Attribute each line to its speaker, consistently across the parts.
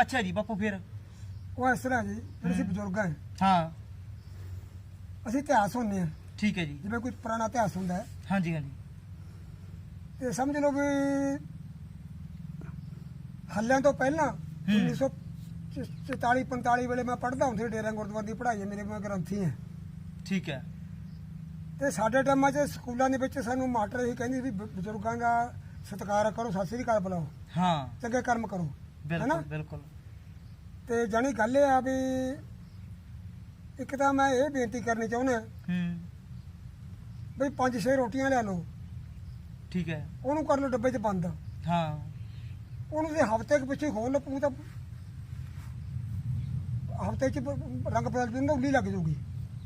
Speaker 1: ਅੱਛਾ ਜੀ ਬਾਪੂ ਫਿਰ?
Speaker 2: ਉਹ ਇਸ ਤਰ੍ਹਾਂ ਜੀ ਜਿਹੜੇ ਅਸੀਂ ਬਜ਼ੁਰਗ ਹਾਂ
Speaker 1: ਹਾਂ।
Speaker 2: ਅਸੀਂ ਇਤਿਹਾਸ ਹੁੰਨੇ ਆ
Speaker 1: ਠੀਕ ਹੈ ਜੀ।
Speaker 2: ਜਿਵੇਂ ਕੋਈ ਪੁਰਾਣਾ ਇਤਿਹਾਸ ਹੁੰਦਾ ਹੈ।
Speaker 1: ਹਾਂਜੀ ਹਾਂਜੀ।
Speaker 2: ਤੇ ਸਮਝ ਲਓ ਵੀ ਹੱਲਿਆਂ ਤੋਂ ਪਹਿਲਾਂ 1944 45 ਵੇਲੇ ਮੈਂ ਪੜ੍ਹਦਾ ਹੁੰਦਾ ਸੀ ਡੇਰਾ ਗੁਰਦੁਆਰੇ ਦੀ ਪੜ੍ਹਾਈ ਹੈ ਮੇਰੇ ਮੈਂ ਗ੍ਰੰਥੀ ਹਾਂ।
Speaker 1: ਠੀਕ ਹੈ। ਤੇ
Speaker 2: ਸਾਡੇ ਟਾਈਮਾਂ 'ਚ ਸਕੂਲਾਂ ਦੇ ਵਿੱਚ ਸਾਨੂੰ ਮਾਸਟਰ ਇਹ ਕਹਿੰਦੇ ਸੀ ਬਜ਼ੁਰਗਾਂ ਦਾ ਸਤਿਕਾਰ ਕਰੋ ਸਤਿ ਸ੍ਰੀ ਅਕਾਲ ਬੁਲਾਓ।
Speaker 1: ਹਾਂ।
Speaker 2: ਚੰਗੇ ਕਰਮ ਕਰੋ।
Speaker 1: ਬਿਲਕੁਲ
Speaker 2: ਤੇ ਜਾਣੀ ਗੱਲ ਇਹ ਆ ਵੀ ਇੱਕ ਤਾਂ ਮੈਂ ਇਹ ਬੇਨਤੀ ਕਰਨੀ ਚਾਹੁੰਦਾ
Speaker 1: ਹੂੰ
Speaker 2: ਵੀ ਪੰਜ ਛੇ ਰੋਟੀਆਂ ਲੈ ਲਓ।
Speaker 1: ਠੀਕ ਹੈ।
Speaker 2: ਉਹਨੂੰ ਕਰ ਲਓ ਡੱਬੇ 'ਚ ਬੰਦ।
Speaker 1: ਹਾਂ।
Speaker 2: ਉਹਨੂੰ ਜੇ ਹਫ਼ਤੇ ਕੁ ਪਿੱਛੇ ਖੋਲ ਲਓ ਤਾਂ ਹਫ਼ਤੇ 'ਚ ਰੰਗ ਬਦਲ ਜਾਂਦਾ ਉੱਲੀ ਲੱਗ ਜਾਊਗੀ।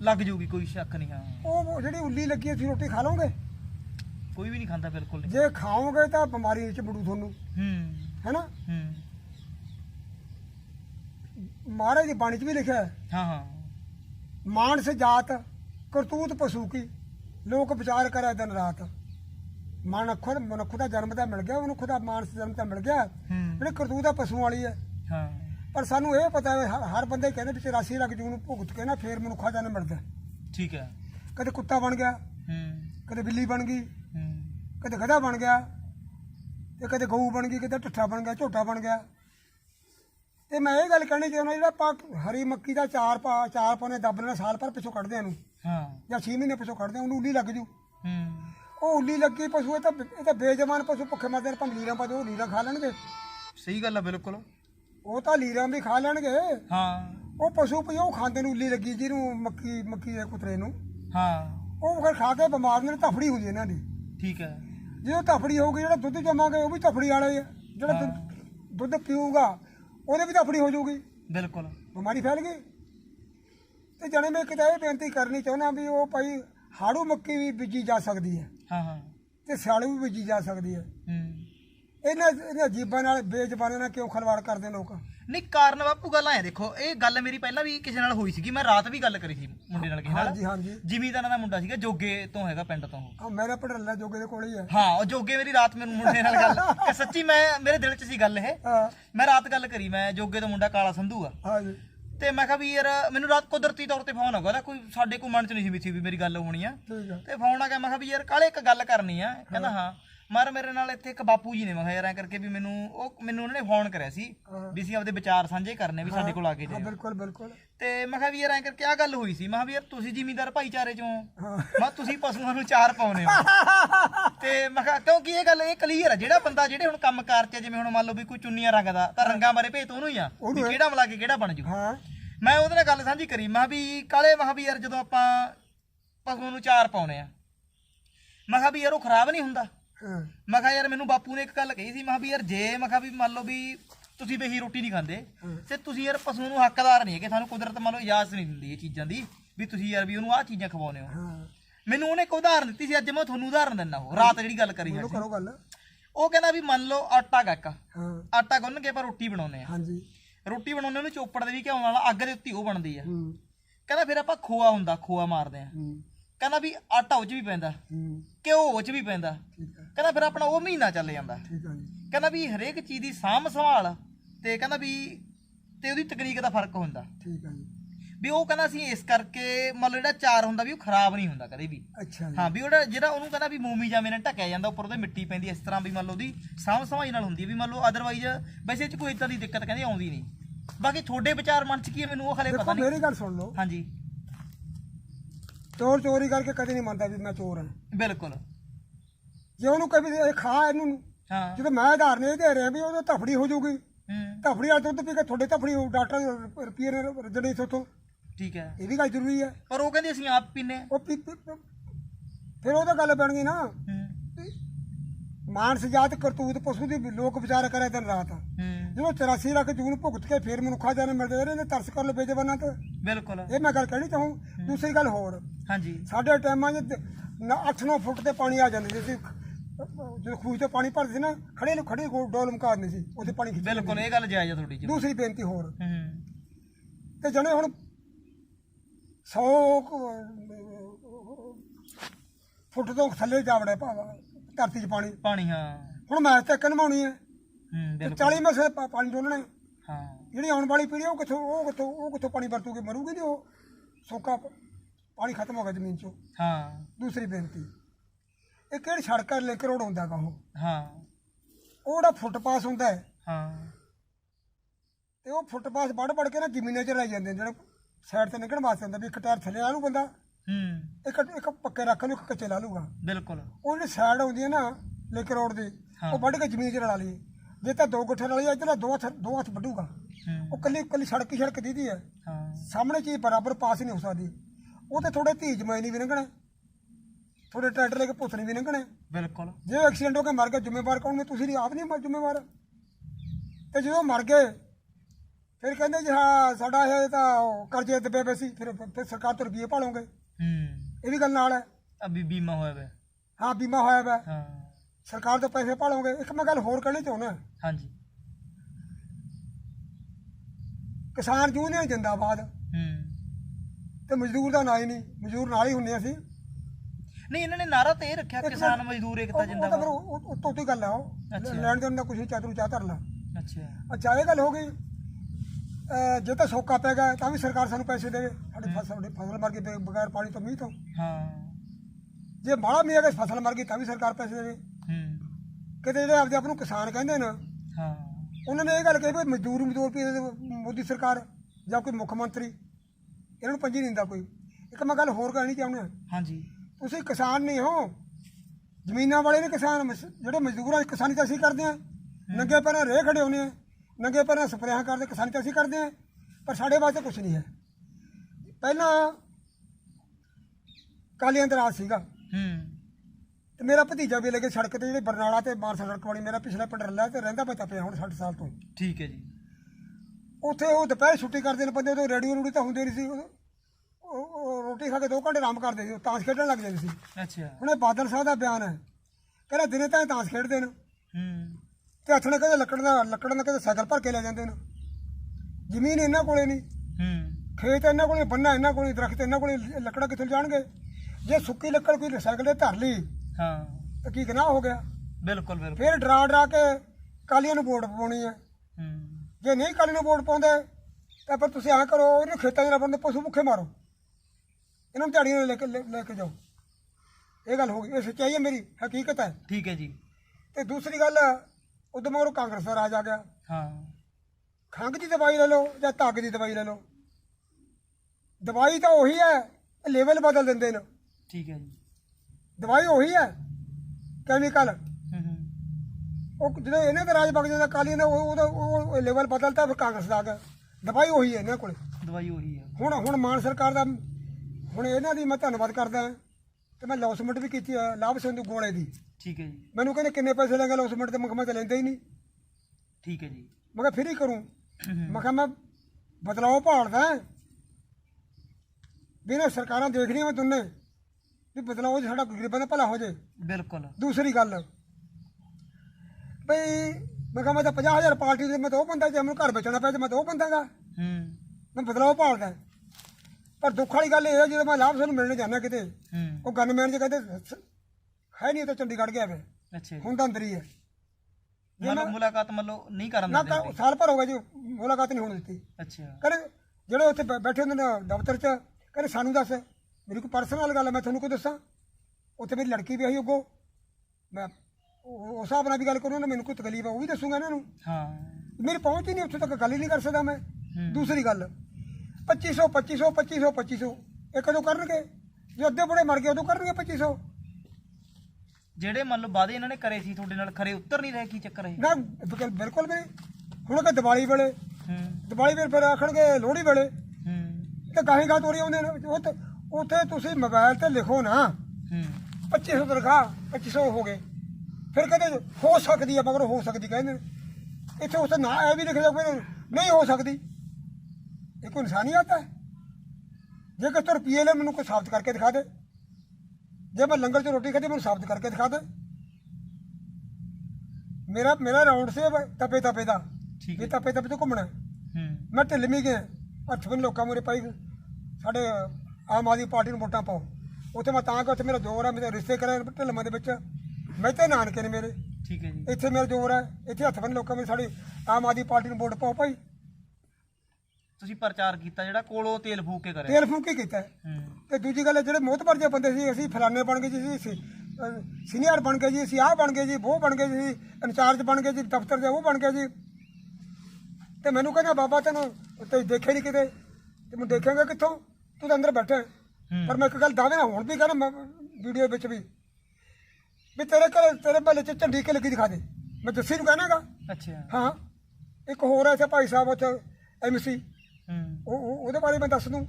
Speaker 1: ਲੱਗ ਜੂਗੀ ਕੋਈ ਸ਼ੱਕ ਨਹੀਂ ਹਾਂ।
Speaker 2: ਉਹ ਜਿਹੜੀ ਉੱਲੀ ਲੱਗੀ ਤੁਸੀਂ ਰੋਟੀ ਖਾ ਲਓਗੇ?
Speaker 1: ਕੋਈ ਵੀ ਨਹੀਂ ਖਾਂਦਾ ਬਿਲਕੁਲ ਨਹੀਂ।
Speaker 2: ਜੇ ਖਾਓਗੇ ਤਾਂ ਬਿਮਾਰੀ ਵਿੱਚ ਬੜੂ ਤੁਹਾਨੂੰ।
Speaker 1: ਹੂੰ।
Speaker 2: ਹੈਨਾ?
Speaker 1: ਹੂੰ।
Speaker 2: ਮਹਾਰਾਜ ਦੀ ਬਾਣੀ 'ਚ ਵੀ ਲਿਖਿਆ ਹੈ।
Speaker 1: ਹਾਂ ਹਾਂ।
Speaker 2: ਮਾਨਸ ਜਾਤ ਕਰਤੂਤ ਪਸ਼ੂ ਕੀ ਲੋਕ ਵਿਚਾਰ ਕਰੇ ਦਿਨ ਰਾਤ। ਮਨੁੱਖ ਮਨੁੱਖ ਦਾ ਜਨਮ ਤਾਂ ਮਿਲ ਗਿਆ ਮਨੁੱਖ ਦਾ ਮਾਨਸ ਜਨਮ ਤਾਂ ਮਿਲ ਗਿਆ। ਜਿਹੜੀ ਕਰਤੂਤ ਆ ਪਸ਼ੂ ਵਾਲੀ ਹੈ।
Speaker 1: ਹਾਂ।
Speaker 2: ਪਰ ਸਾਨੂੰ ਇਹ ਪਤਾ ਹੈ ਹਰ- ਹਰ ਬੰਦੇ ਕਹਿੰਦੇ ਵੀ 84 ਲੱਖ ਜੂਨ ਨੂੰ ਭੁਗਤ ਕੇ ਨਾ ਫੇਰ ਮਨੁੱਖਾ ਜਨਮ ਮਿਲਦਾ
Speaker 1: ਠੀਕ ਹੈ।
Speaker 2: ਕਦੇ ਕੁੱਤਾ ਬਣ ਗਿਆ
Speaker 1: ਹੂੰ।
Speaker 2: ਕਦੇ ਬਿੱਲੀ ਬਣ ਗਈ
Speaker 1: ਹੂੰ।
Speaker 2: ਕਦੇ ਗਧਾ ਬਣ ਗਿਆ ਤੇ ਕਦੇ ਗਊ ਬਣ ਗਈ ਕਦੇ ਟੱਠਾ ਬਣ ਗਿਆ ਝੋਟਾ ਬਣ ਗਿਆ। ਤੇ ਮੈਂ ਇਹ ਗੱਲ ਕਹਿਣੀ ਚਾਹੁੰਦਾ ਜਿਹੜਾ ਆਪਾਂ ਹਰੀ ਮੱਕੀ ਦਾ ਚਾਰ ਪਾ ਚਾਰ ਪਾਉਣੇ ਦੱਬ ਲੈਣਾ ਸਾਲ ਭਰ ਪਿੱਛੋਂ ਕੱਢਦੇ ਨੂੰ
Speaker 1: ਹਾਂ।
Speaker 2: ਜਾਂ 6 ਮਹੀਨੇ ਪਿੱਛੋਂ ਕੱਢਦੇ ਆ, ਉਹਨੂੰ ਉੱਲੀ ਲੱਗ ਜੂ।
Speaker 1: ਹੂੰ।
Speaker 2: ਉਹ ਉੱਲੀ ਲੱਗੀ ਪਸ਼ੂ ਇਹ ਤਾਂ ਇਹ ਤਾਂ ਬੇਜਮਾਨ ਪਸ਼ੂ ਭੁੱਖੇ ਮਰਦੇ ਨੇ ਭਾਵੇਂ ਲੀਰਾਂ ਪਾ ਉਹ ਲੀਰਾਂ ਖਾ ਲੈਣਗੇ।
Speaker 1: ਸਹੀ ਗੱਲ ਆ ਬਿਲਕੁਲ।
Speaker 2: ਉਹ ਤਾਂ ਲੀਰਾਂ ਵੀ ਖਾ ਲੈਣਗੇ।
Speaker 1: ਹਾਂ।
Speaker 2: ਉਹ ਪਸ਼ੂ ਪਈ ਉਹ ਖਾਂਦੇ ਨੂੰ ਉੱਲੀ ਲੱਗੀ ਜਿਹਨੂੰ ਮੱਕੀ ਮੱਕੀ ਦੇ ਕੁਤਰੇ ਨੂੰ।
Speaker 1: ਹਾਂ।
Speaker 2: ਉਹ ਫਿਰ ਖਾ ਕੇ ਬਿਮਾਰ ਨੇ ਤਫੜੀ ਹੁੰਦੀ ਇਹਨਾਂ ਦੀ।
Speaker 1: ਠੀਕ ਹੈ
Speaker 2: ਜਦੋਂ ਤਫੜੀ ਹੋਊਗੀ ਜਿਹੜਾ ਦੁੱਧ ਜਮਾਂਗੇ ਉਹ ਵੀ ਤਫੜੀ ਵਾਲੇ ਆ। ਜਿਹੜਾ ਦੁੱਧ ਪੀਊਗਾ ਉਹਦੇ ਵੀ ਤਫੜੀ ਹੋ ਜਾਊਗੀ।
Speaker 1: ਬਿਲਕੁਲ।
Speaker 2: ਬਿਮਾਰੀ ਫੈਲ ਗਈ। ਤੇ ਜਣੇ ਮੈਂ ਕਿਤੇ ਇਹ ਬੇਨਤੀ ਕਰਨੀ ਚਾਹੁੰਦਾ ਵੀ ਉਹ ਭਾਈ ਹਾੜੂ ਮੱਕੀ ਵੀ ਬੀਜੀ ਜਾ ਸਕਦੀ ਹੈ।
Speaker 1: ਹਾਂ ਹਾਂ।
Speaker 2: ਤੇ ਸਿਆਲੂ ਵੀ ਬੀਜੀ ਜਾ ਸਕਦੀ ਹੈ।
Speaker 1: ਹੂੰ।
Speaker 2: ਇਹਨਾਂ ਇਹਨਾਂ ਜੀਬਾਂ ਨਾਲ ਬੇਜ਼ਬਾਨਾਂ ਨਾਲ ਕਿਉਂ ਖਲਵਾੜ ਕਰਦੇ ਲੋਕ?
Speaker 1: ਨਹੀਂ ਕਾਰਨ ਬਾਪੂ ਗੱਲ ਆਏ ਦੇਖੋ ਇਹ ਗੱਲ ਮੇਰੀ ਪਹਿਲਾਂ ਵੀ ਕਿਸੇ ਨਾਲ ਹੋਈ ਸੀਗੀ ਮੈਂ ਰਾਤ ਵੀ ਗੱਲ ਕਰੀ ਸੀ ਮੁੰਡੇ ਨਾਲ ਕਿਸੇ ਨਾਲ।
Speaker 2: ਹਾਂਜੀ ਹਾਂਜੀ।
Speaker 1: ਜ਼ਿਮੀਦਾਰਾਂ ਦਾ ਮੁੰਡਾ ਸੀਗਾ ਜੋਗੇ ਤੋਂ ਹੈਗਾ ਪਿੰਡ ਤੋਂ ਉਹ।
Speaker 2: ਆ ਮੇਰਾ ਪੜੱਲਾ ਜੋਗੇ ਦੇ ਕੋਲ ਹੀ ਹੈ।
Speaker 1: ਹਾਂ ਉਹ ਜੋਗੇ ਮੇਰੀ ਰਾਤ ਮੈਨੂੰ ਮੁੰਡੇ ਨਾਲ ਗੱਲ ਇਹ ਸੱਚੀ ਮੈਂ ਮੇਰੇ ਦਿਲ 'ਚ ਸੀ ਗੱਲ ਇਹ।
Speaker 2: ਹਾਂ।
Speaker 1: ਮੈਂ ਰਾਤ ਗੱਲ ਕਰੀ ਮੈਂ ਜੋਗੇ ਤੋਂ ਮੁੰਡਾ ਕਾਲਾ ਸੰਧੂ ਆ।
Speaker 2: ਹਾਂਜੀ।
Speaker 1: ਤੇ ਮੈਂ ਕਿਹਾ ਵੀ ਯਾਰ ਮੈਨੂੰ ਰਾਤ ਕੁਦਰਤੀ ਤੌਰ ਤੇ ਫੋਨ ਆਗਾ ਕੋਈ ਸਾਡੇ ਕੋਈ ਮਨ 'ਚ ਨਹੀਂ ਸੀ ਵੀ ਸੀ ਵੀ ਮੇਰੀ ਗੱਲ ਹੋਣੀ ਆ।
Speaker 2: ਠੀਕ
Speaker 1: ਤੇ ਫੋਨ ਆ ਗਿਆ ਮੈਂ ਕਿਹਾ ਵੀ ਯਾਰ ਕਾਲੇ ਇੱਕ ਗੱਲ ਕਰਨੀ ਆ? ਕਹਿੰਦਾ ਹਾਂ। ਮਰ ਮੇਰੇ ਨਾਲ ਇੱਥੇ ਇੱਕ ਬਾਪੂ ਜੀ ਨੇ ਮੈਂ ਕਿਹਾ ਯਾਰ ਐ ਕਰਕੇ ਵੀ ਮੈਨੂੰ ਉਹ ਮੈਨੂੰ ਉਹਨਾਂ ਨੇ ਫੋਨ ਕਰਿਆ ਸੀ। ਵੀ ਅਸੀਂ ਆਪਦੇ ਵਿਚਾਰ ਸਾਂਝੇ ਕਰਨੇ ਵੀ ਸਾਡੇ ਕੋਲ ਆ ਕੇ
Speaker 2: ਹਾਂ ਬਿਲਕੁਲ ਬਿਲਕੁਲ।
Speaker 1: ਤੇ ਮੈਂ ਕਿਹਾ ਵੀ ਯਾਰ ਐ ਕਰਕੇ ਆ ਗੱਲ ਹੋਈ ਸੀ ਮੈਂ ਕਿਹਾ ਵੀ ਯਾਰ ਤੁਸੀਂ ਜ਼ਿਮੀਂਦਾਰ ਭਾਈਚਾਰੇ ਚੋਂ
Speaker 2: ਹਾਂ।
Speaker 1: ਮੈਂ ਤੁਸੀਂ ਪਸ਼ੂਆਂ ਨੂੰ ਚਾਰ ਪਾਉਨੇ ਹੋ। ਤੇ ਮੈਂ ਕਿਹਾ ਕਿਉਂਕਿ ਇਹ ਗੱਲ ਇਹ ਕਲੀਅਰ ਆ ਜਿਹੜਾ ਬੰਦਾ ਜਿਹੜੇ ਹੁਣ ਕੰਮਕਾਰ ਚ ਆ, ਜਿਵੇਂ ਹੁਣ ਮੰਨ ਲਓ ਵੀ ਕੋਈ ਚੁੰਨੀਆਂ ਰੰਗ ਦਾ ਤਾਂ ਰੰਗਾਂ ਬਾਰੇ ਭੇਤ ਉਹਨੂੰ ਹੀ ਆ ਵੀ। ਕਿਹੜਾ ਮਿਲਾ ਕੇ ਕਿਹੜਾ ਬਣ ਜੂ।
Speaker 2: ਹਾਂ।
Speaker 1: ਮੈਂ ਉਹਦੇ ਨਾਲ ਗੱਲ ਸਾਂਝੀ ਕਰੀ ਮੈਂ ਕਿਹਾ ਵੀ ਕਾਲੇ ਮੈਂ ਕਿਹਾ ਵੀ ਯਾਰ ਜਦੋਂ ਆਪਾਂ ਪਸ਼ੂ ਨੂੰ ਚਾਰ ਪਾਉਨੇ ਆ ਮੈਂ ਕਿਹਾ ਵੀ ਯਾਰ ਉਹ ਖਰਾਬ ਨਹੀਂ ਹੁੰਦਾ। ਮੈਂ ਕਿਹਾ ਯਾਰ ਮੈਨੂੰ ਬਾਪੂ ਨੇ ਇੱਕ ਗੱਲ ਕਹੀ ਸੀ ਮੈਂ ਕਿਹਾ ਵੀ ਯਾਰ ਜੇ ਮੈਂ ਕਿਹਾ ਵੀ ਮੰਨ ਲਓ ਵੀ ਤੁਸੀਂ ਬੇਹੀ ਰੋਟੀ ਨਹੀਂ ਖਾਂਦੇ। ਤੇ ਤੁਸੀਂ ਯਾਰ ਪਸ਼ੂ ਨੂੰ ਹੱਕਦਾਰ ਨਹੀਂ ਹੈਗੇ ਸਾਨੂੰ ਕੁਦਰਤ ਮੰਨ ਲਓ ਇਜਾਜ਼ਤ ਨਹੀਂ ਦਿੰਦੀ ਇਹ ਚੀਜ਼ਾਂ ਦੀ ਵੀ ਤੁਸੀਂ ਯਾਰ ਵੀ ਉਹਨੂੰ ਆਹ ਚੀਜ਼ਾਂ ਖਵਾਉਨੇ ਹੋ। ਮੈਨੂੰ ਉਹਨੇ ਇੱਕ ਉਦਾਹਰਨ ਦਿੱਤੀ ਸੀ ਅੱਜ ਮੈਂ ਤੁਹਾਨੂੰ ਉਦਾਹਰਨ ਦਿੰਦਾ ਉਹ ਰਾਤ ਜਿਹੜੀ ਗੱਲ ਕਰੀ
Speaker 2: ਕਰੋ ਗੱਲ।
Speaker 1: ਉਹ ਕਹਿੰਦਾ ਵੀ ਮੰਨ ਲਓ ਆਟਾ ਗਾ ਇੱਕ
Speaker 2: ਹਾਂ।
Speaker 1: ਆਟਾ ਗੁੰਨ ਕੇ ਆਪਾਂ ਰੋਟੀ ਬਣਾਉਨੇ ਆ
Speaker 2: ਹਾਂਜੀ।
Speaker 1: ਰੋਟੀ ਬਣਾਉਨੇ ਉਹਨੂੰ ਚੋਪੜ ਦੇ ਵੀ ਘਿਓ ਨਾਲ ਅੱਗ ਦੇ ਉੱਤੇ ਉਹ ਬਣਦੀ ਆ। ਕਹਿੰਦਾ ਫਿਰ ਆਪਾਂ ਖੋਆ ਹੁੰਦਾ ਖੋਆ ਮਾਰਦੇ ਆ ਕਹਿੰਦਾ ਵੀ ਆਟਾ ਉਹ ਚ ਵੀ ਪੈਂਦਾ
Speaker 2: ਹੂੰ।
Speaker 1: ਘਿਓ ਉਹ ਚ ਵੀ ਪੈਂਦਾ।
Speaker 2: ਠੀਕ ਹੈ
Speaker 1: ਕਹਿੰਦਾ ਫਿਰ ਆਪਣਾ ਉਹ ਮਹੀਨਾ ਚੱਲ ਜਾਂਦਾ।
Speaker 2: ਠੀਕ ਹੈ ਜੀ।
Speaker 1: ਕਹਿੰਦਾ ਵੀ ਹਰੇਕ ਚੀਜ਼ ਦੀ ਸਾਂਭ ਸੰਭਾਲ ਤੇ ਕਹਿੰਦਾ ਵੀ ਤੇ ਉਹਦੀ ਤਕਨੀਕ ਦਾ ਫ਼ਰਕ ਹੁੰਦਾ।
Speaker 2: ਠੀਕ ਹੈ ਜੀ।
Speaker 1: ਵੀ ਉਹ ਕਹਿੰਦਾ ਸੀ ਇਸ ਕਰਕੇ ਮੰਨ ਲਓ ਜਿਹੜਾ ਚਾਰ ਹੁੰਦਾ ਵੀ ਉਹ ਖਰਾਬ ਨਹੀਂ ਹੁੰਦਾ ਕਦੇ ਵੀ।
Speaker 2: ਅੱਛਾ ਜੀ।
Speaker 1: ਹਾਂ ਵੀ ਉਹਦਾ ਜਿਹੜਾ ਉਹਨੂੰ ਕਹਿੰਦਾ ਵੀ ਮੋਮੀ ਜਾਵੇਂ ਨਾਲ ਢੱਕਿਆ ਜਾਂਦਾ ਉੱਪਰ ਉਹਦੇ ਮਿੱਟੀ ਪੈਂਦੀ ਇਸ ਤਰ੍ਹਾਂ ਵੀ ਮੰਨ ਲਓ ਉਹਦੀ ਸਾਂਭ ਸੰਭਾਈ ਨਾਲ ਹੁੰਦੀ ਹੈ ਵੀ ਮੰਨ ਲਓ ਅਦਰਵਾਈਜ਼ ਵੈਸੇ ਇਹ ਚ ਕੋਈ ਇਦਾਂ ਦੀ ਦਿੱਕਤ ਕਹਿੰਦੇ ਆਉਂਦੀ ਨਹੀਂ। ਬਾਕੀ ਤੁਹਾਡੇ ਵਿਚਾਰ ਮਨ ਚ ਕੀ ਹੈ ਮੈਨੂੰ ਉਹ ਹਲੇ
Speaker 2: ਦੇਖੋ
Speaker 1: ਪਤਾ ਨਹੀਂ।
Speaker 2: ਮੇਰੀ ਗੱਲ ਸੁਣ ਲਓ।
Speaker 1: ਹਾਂਜੀ।
Speaker 2: ਚੋਰ ਚੋਰੀ ਕਰਕੇ ਕਦੇ ਨਹੀਂ ਮੰਨਦਾ ਵੀ ਮੈਂ ਚੋਰ ਹਾਂ।
Speaker 1: ਬਿਲਕੁਲ।
Speaker 2: ਜੇ ਉਹਨੂੰ ਵੀ ਇਹ ਖਾ ਇਹਨੂੰ
Speaker 1: ਹਾਂ।
Speaker 2: ਜਦੋਂ ਮੈਂ ਆਧਾਰ ਨਹੀਂ ਦੇ ਰਿਹਾ ਵੀ ਉਹਦੇ ਤਫੜੀ ਹੋ ਜਾਊਗੀ।
Speaker 1: ਹੂੰ।
Speaker 2: ਤਫੜੀ ਵਾਲਾ ਦੁੱਧ ਪੀ ਕੇ ਤੁਹਾਡੇ ਤਫੜੀ ਹੋ ਡਾਕਟਰ ਰੁਪਈਏ ਰੱਜਣੇ ਇਥੋਂ
Speaker 1: ਠੀਕ ਹੈ।
Speaker 2: ਇਹ ਵੀ ਗੱਲ ਜ਼ਰੂਰੀ ਹੈ।
Speaker 1: ਪਰ ਉਹ ਕਹਿੰਦੇ ਅਸੀਂ ਆਪ ਪੀਨੇ
Speaker 2: ਉਹ ਪੀ ਪੀ- ਪੀ- ਫਿਰ ਉਹ ਤਾਂ ਗੱਲ ਬਣ ਗਈ ਨਾ। ਮਾਨਸ ਜਾਤ ਕਰਤੂਤ ਪਸ਼ੂ ਦੀ ਲੋਕ ਵਿਚਾਰ ਕਰੇ ਦਿਨ ਰਾਤ। ਜਦੋਂ 84 ਲੱਖ ਜੂਨ ਭੁਗਤ ਕੇ ਫਿਰ ਮਨੁੱਖਾ ਜਾਨ ਮਿਲਦੇ ਰਹੇ ਨੇ ਤਰਸ ਕਰ ਲੋ ਬੇਜਬਾਨਾਂ ਤੇ।
Speaker 1: ਬਿਲਕੁਲ।
Speaker 2: ਇਹ ਮੈਂ ਗੱਲ ਕਹਿਣੀ ਚਾਹੂੰ। ਦੂਸਰੀ ਗੱਲ ਹੋਰ।
Speaker 1: ਹਾਂਜੀ।
Speaker 2: ਸਾਡੇ ਟਾਈਮਾਂ 'ਚ 8-9 ਫੁੱਟ ਤੇ ਪਾਣੀ ਆ ਜਾਂਦੇ ਸੀ। ਜਦੋਂ ਖੂਹ ਤੇ ਪਾਣੀ ਭਰਦੇ ਸੀ ਨਾ ਖੜੇ ਨੂੰ ਖੜੇ ਡੋਲ ਮੁਕਾ ਦਿੰਦੇ ਸੀ ਉਹਦੇ ਪਾਣੀ ਖਿੱਚ
Speaker 1: ਬਿਲਕੁਲ ਇਹ ਗੱਲ ਜਾਇਜ਼ ਆ ਤੁਹਾਡੀ ਜੀ।
Speaker 2: ਦੂਸਰੀ ਬੇਨਤੀ ਹੋਰ। ਤੇ ਜਣੇ ਹੁਣ 100 ਫੁੱਟ ਤੋਂ ਥੱਲੇ ਜਾ ਵੜਿਆ ਭਾਵਾ ਧਰਤੀ 'ਚ ਪਾਣੀ।
Speaker 1: ਪਾਣੀ ਹਾਂ।
Speaker 2: ਹੁਣ ਮੈਂ ਤੇ ਕਨਮਾਉਣੀ ਹੈ
Speaker 1: ਹੂੰ
Speaker 2: ਤੇ
Speaker 1: ਬਿਲਕੁਲ।
Speaker 2: 40 ਮਸੇ ਪਾਣੀ ਡੋਲਣਾ ਹੈ।
Speaker 1: ਹਾਂ।
Speaker 2: ਜਿਹੜੀ ਆਉਣ ਵਾਲੀ ਪੀੜ੍ਹੀ ਆ, ਉਹ ਕਿੱਥੋਂ ਉਹ ਕਿੱਥੋਂ ਉਹ ਕਿੱਥੋਂ ਪਾਣੀ ਵਰਤੂਗੀ ਮਰੂਗੀ ਨਹੀਂ ਉਹ? ਸੋਕਾ ਪ- ਪਾਣੀ ਖਤਮ ਹੋ ਗਿਆ ਜ਼ਮੀਨ 'ਚੋਂ।
Speaker 1: ਹਾਂ।
Speaker 2: ਦੂਸਰੀ ਬੇਨਤੀ ਇਹ ਕਿਹੜੀ ਸੜਕ ਲਿੰਕ ਰੋਡ ਹੁੰਦਾ ਗਾ ਉਹ?
Speaker 1: ਹਾਂ।
Speaker 2: ਉਹ ਜਿਹੜਾ ਫੁੱਟਪਾਸ ਹੁੰਦਾ ਹੈ
Speaker 1: ਹਾਂ।
Speaker 2: ਤੇ ਉਹ ਫੁੱਟਪਾਸ ਵੜ ਵੜ ਕੇ ਨਾ ਜ਼ਮੀਨਾਂ 'ਚ ਰਹਿ ਜਾਂਦੇ ਨੇ ਜਿਹੜੇ ਸਾਈਡ ਤੇ ਨਿਕਲਣ ਵਾਸਤੇ ਹੁੰਦਾ ਵੀ ਇੱਕ ਟਾਇਰ ਥੱਲੇ ਲਾ ਲੂ ਬੰਦਾ।
Speaker 1: ਹੂੰ।
Speaker 2: ਇੱਕ ਇੱਕ ਪੱਕੇ ਰੱਖ ਲੂ ਇੱਕ ਕੱਚੇ ਲਾ ਲੂਗਾ
Speaker 1: ਬਿਲਕੁਲ।
Speaker 2: ਉਹ ਜਿਹੜੀ ਸਾਈਡ ਆਉਂਦੀ ਹੈ ਨਾ ਲਿੰਕ ਰੋਡ ਦੀ। ਉਹ ਵੱਢ ਕੇ ਜ਼ਮੀਨ 'ਚ ਰਲਾ ਲਈ ਜੇ ਤਾਂ ਦੋ ਗੁੱਠੇ ਵਾਲੀ ਇੱਧਰ ਦੋ ਹੱਥ ਦੋ ਹੱਥ ਵੱਢੂਗਾ। ਉਹ ਕੱਲੀ ਕੱਲੀ ਸੜਕ ਹੀ ਸੜਕ ਦੀਦੀ ਹੈ।
Speaker 1: ਹਾਂ।
Speaker 2: ਸਾਹਮਣੇ ਚੀਜ਼ ਬਰਾਬਰ ਪਾਸ ਨਹੀਂ ਹੋ ਸਕਦੀ। ਉਹ ਤੇ ਥੋੜੇ ਧੀ ਜਮਾਈ ਨਹੀਂ ਵੀ ਲੰਘਣਾ। ਥੋੜੇ ਟਰੈਕਟਰ ਲੈ ਕੇ ਪੁੱਤ ਨਹੀਂ ਵੀ ਲੰਘਣੇ।
Speaker 1: ਬਿਲਕੁਲ।
Speaker 2: ਜੇ ਐਕਸੀਡੈਂਟ ਹੋ ਕੇ ਮਰ ਗਿਆ ਜ਼ਿੰਮੇਵਾਰ ਕੌਣ ਨੇ? ਤੁਸੀਂ ਨਹੀਂ ਆਪ ਨਹੀਂ ਮ- ਜ਼ਿੰਮੇਵਾਰ। ਤੇ ਜਦੋਂ ਮਰ ਗਏ ਫਿਰ ਕਹਿੰਦੇ ਜੀ ਹਾਂ ਸਾਡਾ ਇਹ ਤਾਂ ਕਰਜ਼ੇ ਦੱਬੇ ਪਏ ਸੀ ਫਿਰ ਫਿਰ ਸਰਕਾਰ ਤੋਂ ਰੁਪਈਏ ਭਾਲੋਗੇ।
Speaker 1: ਹੂੰ।
Speaker 2: ਇਹ ਵੀ ਗੱਲ ਨਾਲ ਹੈ।
Speaker 1: ਅਭੀ ਬੀਮਾ ਹੋਇਆ ਵੇ।
Speaker 2: ਹਾਂ ਬੀਮਾ ਹੋਇਆ ਵਾ।
Speaker 1: ਹਾਂ।
Speaker 2: ਸਰਕਾਰ ਤੋਂ ਪੈਸੇ ਭਾਲੋਗੇ। ਇੱਕ ਮੈਂ ਗੱਲ ਹੋਰ ਕਹਿਣੀ ਚਾਹੁੰਦਾ।
Speaker 1: ਹਾਂਜੀ।
Speaker 2: ਕਿਸਾਨ ਯੂਨੀਅਨ ਜਿੰਦਾਬਾਦ।
Speaker 1: ਹੂੰ।
Speaker 2: ਤੇ ਮਜ਼ਦੂਰ ਦਾ ਨਾਂ ਹੀ ਨਹੀਂ। ਮਜ਼ਦੂਰ ਨਾਲ ਹੀ ਹੁੰਨੇ ਅਸੀਂ।
Speaker 1: ਨਹੀਂ ਇਹਨਾਂ ਨੇ ਨਾਰਾ ਤੇ ਇਹ ਰੱਖਿਆ
Speaker 2: ਇੱਕ
Speaker 1: ਕਿਸਾਨ। ਮਜ਼ਦੂਰ
Speaker 2: ਉਹ
Speaker 1: ਏਕਤਾ
Speaker 2: ਉਹ ਤਾਂ ਫਿਰ
Speaker 1: ਜਿੰਦਾਬਾਦ
Speaker 2: ਉਹ- ਉਹ- ਉਹ ਤੋਂ ਹੀ ਗੱਲ ਆ ਉਹ।
Speaker 1: ਅੱਛਾ।
Speaker 2: ਲੈਣ ਦੇਣ ਦਾ ਕੁਝ ਚਾਤਰੂ ਚਾਹ ਧਰ ਲਾ
Speaker 1: ਅੱਛਾ
Speaker 2: ਅੱਛਾ ਇਹ ਗੱਲ ਹੋ ਗਈ। ਜੇ ਤਾਂ ਸੋਕਾ ਪੈ ਗਿਆ ਤਾਂ ਵੀ ਸਰਕਾਰ ਸਾਨੂੰ ਪੈਸੇ ਦੇਵੇ। ਸਾਡੀ ਫਸਲ ਸਾਡੀ ਫਸਲ ਮਰ ਗਈ ਬੇ- ਬਗੈਰ ਪਾਣੀ ਤੋਂ ਮੀਂਹ ਤੋਂ।
Speaker 1: ਹਾਂ।
Speaker 2: ਜੇ ਮਾੜਾ ਮੀਂਹ ਆ ਗਿਆ ਫਸਲ ਮਰ ਗਈ ਤਾਂ ਵੀ ਸਰਕਾਰ ਪੈਸੇ ਦੇਵੇ।
Speaker 1: ਹੂੰ।
Speaker 2: ਕਿਤੇ ਜਿਹੜੇ ਆਪਦੇ ਆਪ ਨੂੰ ਕਿਸਾਨ ਕਹਿੰਦੇ ਨੇ
Speaker 1: ਹਾਂ।
Speaker 2: ਉਹਨਾਂ ਨੇ ਇਹ ਗੱਲ ਕਹੀ ਵੀ ਮਜ਼ਦੂਰ ਮਜ਼ਦੂਰ ਵੀ ਮੋਦੀ ਸਰਕਾਰ ਜਾਂ ਕੋਈ ਮੁੱਖ ਮੰਤਰੀ ਇਹਨਾਂ ਨੂੰ ਪੰਜੀ ਨਹੀਂ ਦਿੰਦਾ ਕੋਈ। ਇੱਕ ਮੈਂ ਗੱਲ ਹੋਰ ਕਹਿਣੀ ਚਾਹੁੰਦਾ।
Speaker 1: ਹਾਂਜੀ।
Speaker 2: ਤੁਸੀਂ ਕਿਸਾਨ ਨਹੀਂ ਹੋ। ਜ਼ਮੀਨਾਂ ਵਾਲੇ ਨੇ ਕਿਸਾਨ ਮਸ- ਜਿਹੜੇ ਮਜ਼ਦੂਰਾਂ ਕਿਸਾਨੀ ਤਾਂ ਅਸੀਂ ਕਰਦੇ ਆ ਨੰਗੇ ਪੈਰਾਂ ਰੇਹ ਖੜੇ ਹੋਣੇ ਆ। ਨੰਗੇ ਪੈਰਾਂ ਸਪਰੇਹਾਂ ਕਰਦੇ ਕਿਸਾਨੀ ਤਾਂ ਅਸੀਂ ਕਰਦੇ ਆ ਪਰ ਸਾਡੇ ਵਾਸਤੇ ਕੁਝ ਨਹੀਂ ਹੈ। ਪਹਿਲਾਂ ਕਾਲੀਆਂ ਦਾ ਰਾਜ ਸੀਗਾ।
Speaker 1: ਹੂੰ।
Speaker 2: ਤੇ ਮੇਰਾ ਭਤੀਜਾ ਵੀ ਲੱਗੇ ਸੜਕ ਤੇ ਜਿਹੜੇ ਬਰਨਾਲਾ ਤੇ ਮਾਨਸਾ ਸੜਕ ਵਾਲੀ ਮੇਰਾ ਪਿਛਲਾ ਪਿੰਡ ਰੱਲਾ ਤੇ ਰਹਿੰਦਾ ਪਤਾ ਪਿਆ ਹੁਣ 60 ਸਾਲ ਤੋਂ।
Speaker 1: ਠੀਕ ਹੈ ਜੀ।
Speaker 2: ਉੱਥੇ ਉਹ ਦੁਪਹਿਰ ਛੁੱਟੀ ਕਰਦੇ ਨੇ ਬੰਦੇ ਉਦੋਂ ਰੇਡੀਓ ਰੂੜੀ ਤਾਂ ਹੁੰਦੇ ਨਹੀਂ ਸੀ ਉਹ ਰੋਟੀ ਖਾ ਕੇ 2 ਘੰਟੇ ਆਰਾਮ ਕਰਦੇ ਸੀ ਉਹ ਤਾਸ਼ ਖੇਡਣ ਲੱਗ ਜਾਂਦੇ ਸੀ।
Speaker 1: ਅੱਛਾ।
Speaker 2: ਹੁਣ ਇਹ ਬਾਦਲ ਸਾਹਿਬ ਦਾ ਬਿਆਨ ਹੈ। ਕਹਿੰਦਾ ਦਿਨੇ ਤਾਂ ਇਹ ਤਾਸ਼ ਖੇਡਦੇ ਨੇ।
Speaker 1: ਹੂੰ।
Speaker 2: ਤੇ ਹੱਥ ਨੇ ਕਹਿੰਦੇ ਲੱਕੜ ਦਾ ਲੱਕੜ ਨਾਲ ਕਹਿੰਦੇ ਸਾਈਕਲ ਭਰ ਕੇ ਲੈ ਜਾਂਦੇ ਨੇ। ਜ਼ਮੀਨ ਇਹਨਾਂ ਕੋਲੇ ਨਹੀਂ।
Speaker 1: ਹੂੰ।
Speaker 2: ਖੇਤ ਇਹਨਾਂ ਕੋਲੇ ਬੰਨਾ ਇਹਨਾਂ ਕੋਲੇ ਦਰਖਤ ਇਹਨਾਂ ਕੋਲੇ ਲੱਕੜਾਂ ਕਿੱਥੋਂ ਜਾਣਗੇ ਜੇ ਸੁੱਕੀ ਲੱਕੜ ਕੋਈ ਸਾਈਕਲ ਤੇ ਧਰ ਲਈ
Speaker 1: ਹਾਂ।
Speaker 2: ਤਾਂ ਕੀ ਗੁਨਾਹ ਹੋ ਗਿਆ?
Speaker 1: ਬਿਲਕੁਲ ਬਿਲਕੁਲ।
Speaker 2: ਫਿਰ ਡਰਾ ਡਰਾ ਕੇ ਕਾਲੀਆਂ ਨੂੰ ਵੋਟ ਪਾਉਣੀ ਹੈ।
Speaker 1: ਹੂੰ।
Speaker 2: ਜੇ ਨਹੀਂ ਕਾਲੀ ਨੂੰ ਵੋਟ ਪਾਉਂਦੇ ਤਾਂ ਫਿਰ ਤੁਸੀਂ ਐਂ ਕਰੋ ਇਹਨੂੰ ਖੇਤਾਂ 'ਚ ਨਾ ਬੰਦੇ ਪਸ਼ੂ ਭੁੱਖੇ ਮਾਰੋ। ਇਹਨਾਂ ਨੂੰ ਝਾੜੀਆਂ ਲੈ ਕੇ ਲੈ ਕੇ ਜਾਓ। ਇਹ ਗੱਲ ਹੋ ਗਈ ਇਹ ਸੱਚਾਈ ਹੈ ਮੇਰੀ ਹਕੀਕਤ ਹੈ।
Speaker 1: ਠੀਕ ਹੈ ਜੀ।
Speaker 2: ਤੇ ਦੂਸਰੀ ਗੱਲ ਉਦੋਂ ਮਗਰੋਂ ਕਾਂਗਰਸ ਦਾ ਰਾਜ ਆ ਗਿਆ।
Speaker 1: ਹਾਂ।
Speaker 2: ਖੰਘ ਦੀ ਦਵਾਈ ਲੈ ਲਓ ਜਾਂ ਧੱਗ ਦੀ ਦਵਾਈ ਲੈ ਲਓ। ਦਵਾਈ ਤਾਂ ਉਹੀ ਹੈ ਲੈਵਲ ਬਦਲ ਦਿੰਦੇ ਨੇ।
Speaker 1: ਠੀਕ ਹੈ ਜੀ।
Speaker 2: ਦਵਾਈ ਉਹੀ ਹੈ ਕੈਮੀਕਲ ਉਹ ਜਦੋਂ ਇਹਨਾਂ ਦਾ ਰਾਜ ਵਗ ਜਾਂਦਾ ਕਾਲੀ ਦਾ ਉਹ ਉਹਦਾ ਉਹ ਲੈਵਲ ਬਦਲਤਾ ਫਿਰ ਕਾਂਗਰਸ ਦਾ ਆ ਗਿਆ। ਦਵਾਈ ਉਹੀ ਹੈ ਇਹਨਾਂ ਕੋਲੇ।
Speaker 1: ਦਵਾਈ ਉਹੀ ਹੈ।
Speaker 2: ਹੁਣ ਹੁਣ ਮਾਨ ਸਰਕਾਰ ਦਾ ਹੁਣ ਇਹਨਾਂ ਦੀ ਮੈਂ ਧੰਨਵਾਦ ਕਰਦਾ ਤੇ ਮੈਂ ਲੌਸਮੈਂਟ ਵੀ ਕੀਤੀ ਲਾਭ ਸਿੰਧੂ ਗੋਲੇ ਦੀ।
Speaker 1: ਠੀਕ ਹੈ ਜੀ।
Speaker 2: ਮੈਨੂੰ ਕਹਿੰਦੇ ਕਿੰਨੇ ਪੈਸੇ ਲੈਂਗੇ ਲੌਸਮੈਂਟ ਤੇ ਮੈਂ ਕਿਹਾ ਮੈਂ ਤਾਂ ਲੈਂਦਾ ਹੀ ਨਹੀਂ।
Speaker 1: ਠੀਕ ਹੈ ਜੀ।
Speaker 2: ਮੈਂ ਕਿਹਾ ਫਿਰ ਹੀ ਕਰੂੰ। ਮੈਂ ਕਿਹਾ ਮੈਂ ਬਦਲਾਅ ਭਾਲਦਾ। ਵੀ ਇਹਨਾਂ ਸਰਕਾਰਾਂ ਦੇਖਣੀਆਂ ਮੈਂ ਦੋਨੇ ਵੀ ਬਦਲਾਅ ਜੇ ਸਾਡਾ ਗਰੀਬਾਂ ਦਾ ਭਲਾ ਹੋ ਜਾਏ
Speaker 1: ਬਿਲਕੁਲ।
Speaker 2: ਦੂਸਰੀ ਗੱਲ ਬਈ ਮੈਂ ਕਿਹਾ ਮੈਂ ਤਾਂ 50000 ਪਾਰਟੀ ਦੇ ਮੈਂ ਤਾਂ ਉਹ ਬੰਦਾ ਜੇ ਮੈਨੂੰ ਘਰ ਵੇਚਣਾ ਪਿਆ ਤੇ ਮੈਂ ਤਾਂ ਉਹ ਬੰਦਾਗਾ
Speaker 1: ਹੂੰ।
Speaker 2: ਮੈਂ ਬਦਲਾਅ ਭਾਲਦਾ। ਪਰ ਦੁੱਖ ਵਾਲੀ ਗੱਲ ਇਹ ਹੈ ਜਦੋਂ ਮੈਂ ਲਾਭ ਸਾਨੂੰ ਮਿਲਣ ਜਾਂਦਾ ਕਿਤੇ ਉਹ ਗਨਮੈਨ ਜੀ ਕਹਿੰਦੇ ਹੈ ਨਹੀਂ ਤਾਂ ਚੰਡੀਗੜ੍ਹ ਗਿਆ ਵੇ।
Speaker 1: ਅੱਛਾ ਜੀ।
Speaker 2: ਹੁਣ ਤਾਂ ਅੰਦਰ ਹੀ ਹੈ।
Speaker 1: ਮਤਲਬ ਮੁਲਾਕਾਤ ਮਤਲਬ ਨਹੀਂ ਕਰਨ
Speaker 2: ਨਾ
Speaker 1: ਦਿੰਦੇ
Speaker 2: ਤਾਂ ਸਾਲ ਭਰ ਹੋ ਗਿਆ ਜੀ ਮੁਲਾਕਾਤ ਨਹੀਂ ਹੋਣ ਦਿੱਤੀ।
Speaker 1: ਅੱਛਾ।
Speaker 2: ਕਹਿੰਦੇ ਜਿਹੜੇ ਉੱਥੇ ਬੈ- ਬੈਠੇ ਹੁੰਦੇ ਨੇ ਦਫ਼ਤਰ 'ਚ ਕਹਿੰਦੇ ਸਾਨੂੰ ਦੱਸ ਮੇਰੀ ਕੋਈ ਪਰਸਨਲ ਗੱਲ ਹੈ ਮੈਂ ਤੁਹਾਨੂੰ ਕੋਈ ਦੱਸਾਂ? ਉੱਥੇ ਮੇਰੀ ਲੜਕੀ ਵੀ ਆਈ ਅੱਗੋਂ। ਮੈਂ ਉਹ ਉਸ ਹਿਸਾਬ ਨਾਲ ਵੀ ਗੱਲ ਕਰੂੰ ਨਾ ਮੈਨੂੰ ਕੋਈ ਤਕਲੀਫ ਹੈ ਉਹ ਵੀ ਦੱਸੂਗਾ ਇਹਨਾਂ ਨੂੰ।
Speaker 1: ਹਾਂ।
Speaker 2: ਮੇਰੀ ਪਹੁੰਚ ਹੀ ਨਹੀਂ ਉੱਥੇ ਤੱਕ ਗੱਲ ਹੀ ਨਹੀਂ ਕਰ ਸਕਦਾ ਮੈਂ।
Speaker 1: ਹੂੰ।
Speaker 2: ਦੂਸਰੀ ਗੱਲ 2500 2500 2500 2500 ਇਹ ਕਦੋਂ ਕਰਨਗੇ? ਜੇ ਅੱਧੇ ਬੁੜੇ ਮਰ ਗਏ ਉਦੋਂ ਕਰਨਗੇ 2500
Speaker 1: ਜਿਹੜੇ ਮੰਨ ਲਓ ਵਾਅਦੇ ਇਹਨਾਂ ਨੇ ਕਰੇ ਸੀ ਤੁਹਾਡੇ ਨਾਲ ਖਰੇ ਉੱਤਰ ਨਹੀਂ ਰਹੇ ਕੀ ਚੱਕਰ ਹੈ
Speaker 2: ਨਾ ਬਿਲਕੁਲ ਬਿਲਕੁਲ ਵੀ ਨਹੀਂ। ਹੁਣ ਕਿ ਦੀਵਾਲੀ ਵੇਲੇ
Speaker 1: ਹੂੰ।
Speaker 2: ਦੀਵਾਲੀ ਵੇਲੇ ਫਿਰ ਆਖਣਗੇ ਲੋਹੜੀ ਵੇਲੇ।
Speaker 1: ਹੂੰ।
Speaker 2: ਤੇ ਗਾਹੀ ਗਾ ਤੋਰੀ ਆਉਂਦੇ ਨੇ। ਉੱਥੇ ਉੱਥੇ ਤੁਸੀਂ ਮੋਬਾਈਲ ਤੇ ਲਿਖੋ ਨਾ।
Speaker 1: ਹੂੰ।
Speaker 2: 2500 ਤਨਖਾਹ 2500 ਹੋ ਗਏ। ਫਿਰ ਕਹਿੰਦੇ ਹੋ ਸਕਦੀ ਹੈ ਮਗਰ ਹੋ ਸਕਦੀ ਕਹਿੰਦੇ ਨੇ। ਇੱਥੇ ਉਸ ਨਾ ਇਹ ਵੀ ਲਿਖਿਆ ਕੋਈ ਨਹੀਂ ਹੋ ਸਕਦੀ। ਇਹ ਕੋਈ ਇਨਸਾਨੀਅਤ ਹੈ? ਜੇ ਕਿਸ ਰੁਪਈਏ ਲੈ ਮੈਨੂੰ ਕੋਈ ਸਾਬਤ ਕਰਕੇ ਦਿਖਾ ਦੇ। ਜੇ ਮੈਂ ਲੰਗਰ 'ਚ ਰੋਟੀ ਖਾਧੀ ਮੈਨੂੰ ਸਾਬਤ ਕਰਕੇ ਦਿਖਾ ਦੇ। ਮੇਰਾ ਮੇਰਾ ਰਾਉਂਡ ਸੇ ਤਪੇ ਤਪੇ ਦਾ।
Speaker 1: ਠੀਕ ਹੈ।
Speaker 2: ਤਪੇ ਤਪੇ ਤੋਂ ਘੁੰਮਣਾ।
Speaker 1: ਹੂੰ।
Speaker 2: ਮੈਂ ਢਿੱਲਮੀ ਗਿਆ। ਅੱਠ ਬੰਨ ਲੋਕਾਂ ਮੂਰੇ ਪਾਈ। ਸਾਡੇ ਆਮ ਆਦਮੀ ਪਾਰਟੀ ਨੂੰ ਵੋਟਾਂ ਪਾਓ। ਉੱਥੇ ਮੈਂ ਤਾਂ ਕਿ ਉੱਥੇ ਮੇਰਾ ਜ਼ੋਰ ਹੈ ਮੇਰੇ ਰਿਸ਼ਤੇ ਕਰੇ ਢਿੱਲਮਾਂ ਦੇ ਵਿੱਚ। ਮੈਂ ਤੇ ਨਾਨਕੇ ਨੇ ਮੇਰੇ।
Speaker 1: ਠੀਕ ਹੈ ਜੀ।
Speaker 2: ਇੱਥੇ ਮੇਰਾ ਜ਼ੋਰ ਹੈ ਇੱਥੇ ਹੱਥ ਬੰਨ ਲੋਕਾਂ ਮੂਰੇ ਸਾਡੀ ਆਮ ਆਦਮੀ ਪਾਰਟੀ ਨੂੰ ਵੋਟ ਪਾਓ ਭਾਈ।
Speaker 1: ਤੁਸੀਂ ਪ੍ਰਚਾਰ ਕੀਤਾ ਜਿਹੜਾ ਕੋਲੋਂ ਤੇਲ ਫੂਕ ਕੇ ਕਰਿਆ।
Speaker 2: ਤੇਲ ਫੂਕ ਕੇ ਕੀਤਾ। ਹੈ।
Speaker 1: ਹੂੰ
Speaker 2: ਤੇ ਦੂਜੀ ਗੱਲ ਹੈ, ਜਿਹੜੇ ਮੋਹਤਬਰ ਜੇ ਬੰਦੇ ਸੀ ਅਸੀਂ ਫਲਾਣੇ ਬਣ ਗਏ ਜੀ ਅਸੀਂ ਸੀਨੀਅਰ ਬਣ ਗਏ ਜੀ ਅਸੀਂ ਆਹ ਬਣ ਗਏ ਜੀ ਉਹ ਬਣ ਗਏ ਜੀ ਇੰਚਾਰਜ ਬਣ ਗਏ ਜੀ ਦਫ਼ਤਰ ਦੇ ਉਹ ਬਣ ਗਏ ਜੀ। ਤੇ ਮੈਨੂੰ ਕਹਿੰਦਾ ਬਾਬਾ ਤੈਨੂੰ ਤੇ ਦੇਖੇ ਨਹੀਂ ਕਿਤੇ। ਤੇ ਮੈਂ ਦੇਖਾਂਗਾ ਕਿੱਥੋਂ? ਤੂੰ ਤਾਂ ਅੰਦਰ ਬੈਠਾ। ਹੈ।
Speaker 1: ਹੂੰ।
Speaker 2: ਪਰ ਮੈਂ ਇੱਕ ਗੱਲ ਦਾਅਵੇ ਨਾਲ ਹੁਣ ਵੀ ਕਹਿੰਦਾ ਵੀਡੀਓ ਵਿੱਚ ਵੀ। ਵੀ ਤੇਰੇ ਘਰ ਤੇਰੇ ਮਹੱਲੇ 'ਚ ਝੰਡੀ ਕਿ ਲੱਗੀ ਦਿਖਾ ਦੇ। ਮੈਂ ਜੱਸੀ ਨੂੰ ਕਹਿਣਾਗਾ।
Speaker 1: ਅੱਛਾ।
Speaker 2: ਹਾਂ। ਇੱਕ ਹੋਰ ਹੈ ਇੱਥੇ ਭਾਈ ਸਾਹਿਬ ਉੱਥੇ ਐਮਸੀ
Speaker 1: ਹੂੰ।
Speaker 2: ਉਹ ਉਹ- ਉਹਦੇ ਬਾਰੇ ਮੈਂ ਦੱਸ ਦੂੰ।